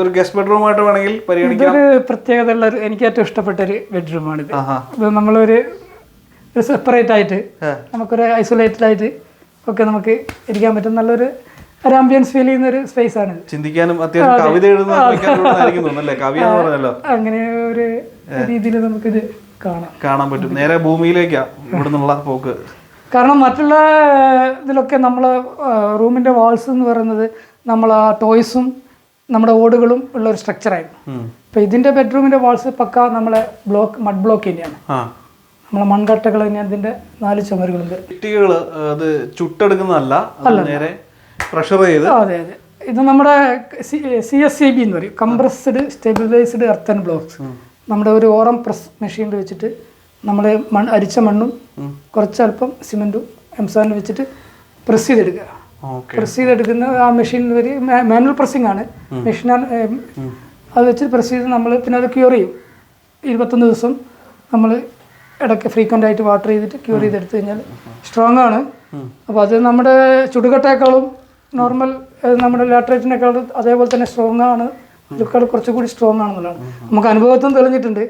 ഒരു ഗസ്റ്റ് ബെഡ്റൂം ആയിട്ട് വേണമെങ്കിൽ പരിഗണിക്കാം. ഇതൊരു പ്രത്യേകതയുള്ള ഒരു എനിക്ക് ഏറ്റവും ഇഷ്ടപ്പെട്ട ഒരു ബെഡ്റൂമാണിത്. ഇത് നമ്മളൊരു സെപ്പറേറ്റ് ആയിട്ട് നമുക്കൊരു ഐസൊലേറ്റഡ് ആയിട്ട് ഒക്കെ നമുക്ക് ഇരിക്കാൻ പറ്റും. നല്ലൊരു ഒരു ആംബിയൻസ് ഫീൽ ചെയ്യുന്ന ഒരു സ്പേസ് ആണ്. ചിന്തിക്കാനും അത്യാവശ്യം കവിത പറഞ്ഞല്ലോ. അങ്ങനെ ഒരു രീതിയിൽ നമുക്കിത് കാണാം. കാണാൻ പറ്റും. നേരെ ഭൂമിയിലേക്കാ ഇവിടെ പോക്ക്. കാരണം മറ്റുള്ള ഇതിലൊക്കെ നമ്മൾ റൂമിന്റെ വാൾസ് എന്ന് പറയുന്നത് നമ്മൾ ആ ടോയ്സും നമ്മുടെ ഓടുകളും ഉള്ള ഒരു സ്ട്രക്ചറായിരുന്നു. അപ്പോൾ ഇതിന്റെ ബെഡ്റൂമിന്റെ വാൾസ് പക്ക നമ്മളെ ബ്ലോക്ക് മഡ് ബ്ലോക്ക് തന്നെയാണ്. നമ്മളെ മൺകട്ടകൾ തന്നെയാണ് അതിന്റെ നാല് ചുമരുകളുണ്ട്. ഇട്ടികൾ അത് ചുട്ടെടുക്കുന്നതല്ല നേരെ പ്രഷർ ചെയ്ത് അതെ അതെ. ഇത് നമ്മുടെ സി എസ് സി ബി എന്ന് പറയും. കംപ്രസ്ഡ് സ്റ്റെബിലൈസ്ഡ് എർത്തൻ ബ്ലോക്സ് നമ്മുടെ ഒരു ഓറം പ്രസ് മെഷീനിൽ വെച്ചിട്ട് നമ്മൾ മൺ അരിച്ച മണ്ണും കുറച്ചല്പം സിമെന്റും എംസാനും വെച്ചിട്ട് പ്രസ് ചെയ്തെടുക്കുക. പ്രസ് ചെയ്തെടുക്കുന്ന ആ മെഷീൻ വരെ മാനുവൽ പ്രസ്സിംഗ് ആണ്. മെഷീനാണ് അത് വെച്ച് പ്രസ് ചെയ്ത് നമ്മൾ പിന്നെ അത് ക്യൂർ ചെയ്യും. ഇരുപത്തൊന്ന് ദിവസം നമ്മൾ ഇടയ്ക്ക് ഫ്രീക്വന്റ് ആയിട്ട് വാട്ടർ ചെയ്തിട്ട് ക്യൂർ ചെയ്തെടുത്തു കഴിഞ്ഞാൽ സ്ട്രോങ് ആണ്. അപ്പോൾ അത് നമ്മുടെ ചുടുകട്ടേക്കാളും നോർമൽ നമ്മുടെ ലാട്രേറ്റിനേക്കാളും അതേപോലെ തന്നെ സ്ട്രോങ് ആണ്. ഇതിനേക്കാൾ കുറച്ചുകൂടി സ്ട്രോങ് ആണെന്നുള്ളതാണ്. നമുക്ക് അനുഭവത്തും തെളിഞ്ഞിട്ടുണ്ട്.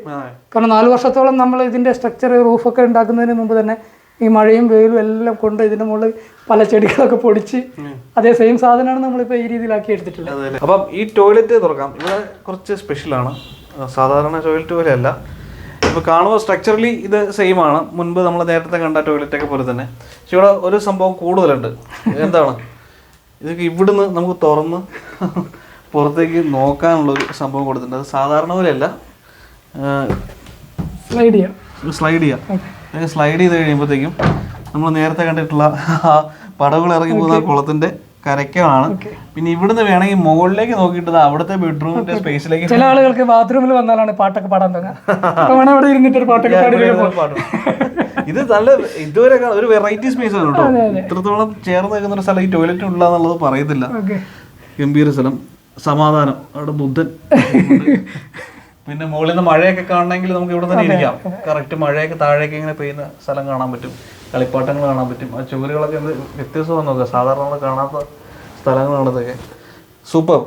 കാരണം നാല് വർഷത്തോളം നമ്മൾ ഇതിന്റെ സ്ട്രക്ചർ റൂഫൊക്കെ ഉണ്ടാക്കുന്നതിന് മുമ്പ് തന്നെ ഈ മഴയും വെയിലും എല്ലാം കൊണ്ട് ഇതിന്റെ മുകളിൽ പല ചെടികളൊക്കെ പൊടിച്ച് അതേ സെയിം സാധനമാണ് നമ്മളിപ്പോൾ ഈ രീതിയിലാക്കി എടുത്തിട്ടുള്ളത്. അപ്പം ഈ ടോയ്ലറ്റ് തുറക്കാം. ഇവിടെ കുറച്ച് സ്പെഷ്യലാണ് സാധാരണ ടോയ്ലറ്റ് പോലെയല്ല ഇപ്പോൾ കാണുമ്പോൾ സ്ട്രക്ചറലി ഇത് സെയിം ആണ്. മുൻപ് നമ്മൾ നേരത്തെ കണ്ട ടോയ്ലറ്റ് ഒക്കെ പോലെ തന്നെ. പക്ഷെ ഇവിടെ ഒരു സംഭവം കൂടുതലുണ്ട്. എന്താണ്? ഇതൊക്കെ ഇവിടുന്ന് നമുക്ക് തുറന്ന് പുറത്തേക്ക് നോക്കാനുള്ള ഒരു സംഭവം കൊടുത്തിട്ടുണ്ട്. അത് സാധാരണ പോലെയല്ല. സ്ലൈഡ് ചെയ്യാം. സ്ലൈഡ് ചെയ്യാം. സ്ലൈഡ് ചെയ്ത് കഴിയുമ്പോഴത്തേക്കും നമ്മൾ നേരത്തെ കണ്ടിട്ടുള്ള പടവുകൾ ഇറങ്ങി പോകുന്ന ആ കരയ്ക്കമാണ് പിന്നെ ഇവിടുന്ന് വേണമെങ്കിൽ മുകളിലേക്ക് നോക്കിയിട്ട് അവിടുത്തെ ബെഡ്റൂമിന്റെ സ്പേസിലേക്ക്. ചില ആളുകൾക്ക് ബാത്റൂമിൽ വന്നാലാണ് പാട്ടൊക്കെ പാടാൻ ഇരുന്നിട്ട് പാട്ടൊക്കെ പാടി കഴിയുമ്പോൾ ഇത് നല്ല ഇതുവരെ ഒരു വെറൈറ്റി സ്പേസ് ആണ് കേട്ടോ. ഇത്രത്തോളം ചേർന്ന് നിൽക്കുന്ന ഒരു സ്ഥലം ഈ ടോയ്ലറ്റ് ഉള്ള എന്നുള്ളത് പറയത്തില്ല. ഗംഭീര സ്ഥലം. സമാധാനം. അവിടെ ബുദ്ധൻ പിന്നെ മുകളിൽ നിന്ന് മഴയൊക്കെ കാണണമെങ്കിൽ നമുക്ക് ഇവിടെ തന്നെ ഇരിക്കാം. കറക്റ്റ് മഴയൊക്കെ താഴേക്ക് ഇങ്ങനെ പെയ്യുന്ന സ്ഥലം കാണാൻ പറ്റും. കളിപ്പാട്ടങ്ങൾ കാണാൻ പറ്റും. ആ ചുവരുകളൊക്കെ എന്ത് വ്യത്യസ്തമാണ് നോക്കുക സാധാരണ നമ്മൾ കാണാത്ത സ്ഥലങ്ങളാണ് ഇതൊക്കെ സൂപ്പർ.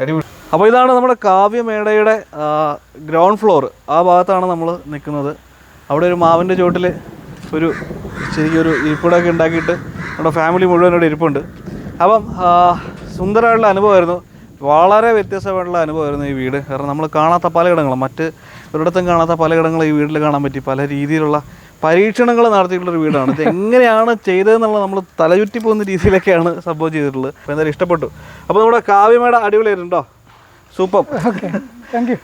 അടിപൊളി. അപ്പോൾ ഇതാണ് നമ്മുടെ കാവ്യമേടയുടെ ഗ്രൗണ്ട് ഫ്ലോർ ആ ഭാഗത്താണ് നമ്മൾ നിൽക്കുന്നത് അവിടെ ഒരു മാവിന്റെ ചുവട്ടിൽ ഒരു ശരിക്കൊരു ഇരിപ്പിടമൊക്കെ ഉണ്ടാക്കിയിട്ട് നമ്മുടെ ഫാമിലി മുഴുവൻ ഇവിടെ ഇരിപ്പുണ്ട്. അപ്പം സുന്ദരമായിട്ടുള്ള അനുഭവമായിരുന്നു. വളരെ വ്യത്യസ്തമായിട്ടുള്ള അനുഭവമായിരുന്നു ഈ വീട്. കാരണം നമ്മൾ കാണാത്ത പലയിടങ്ങളും മറ്റ് ഒരിടത്തും കാണാത്ത പലയിടങ്ങളും ഈ വീട്ടിൽ കാണാൻ പറ്റി. പല രീതിയിലുള്ള പരീക്ഷണങ്ങൾ നടത്തിയിട്ടുള്ളൊരു വീടാണ്. ഇത് എങ്ങനെയാണ് ചെയ്തതെന്നുള്ളത് നമ്മൾ തലചുറ്റി പോകുന്ന രീതിയിലൊക്കെയാണ് സംഭവം ചെയ്തിട്ടുള്ളത്. അപ്പോൾ എന്തായാലും ഇഷ്ടപ്പെട്ടു. അപ്പോൾ നമ്മുടെ കാവ്യമേട അടിപൊളിയായിട്ടുണ്ടോ? സൂപ്പർ. താങ്ക് യു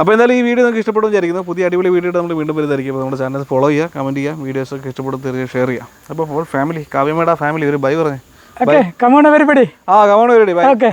അപ്പോൾ എന്തായാലും ഈ വീഡിയോ നിങ്ങൾക്ക് ഇഷ്ടപ്പെടും വിചാരിക്കുന്നു. പുതിയ അടിപൊളി വീഡിയോ നമ്മൾ വീണ്ടും വരുന്നതായിരിക്കും. അപ്പോൾ നമ്മുടെ ചാനൽ ഫോളോ ചെയ്യുക കമന്റ് ചെയ്യുക വീഡിയോസ് ഒക്കെ ഇഷ്ടപ്പെടും തീർച്ചയായും ഷെയർ ചെയ്യുക. അപ്പോൾ ഫോൾ ഫാമിലി കാവ്യമേട ഫാമിലി ഒരു ബൈ പറഞ്ഞു. Okay come on everybody ah come on everybody bye okay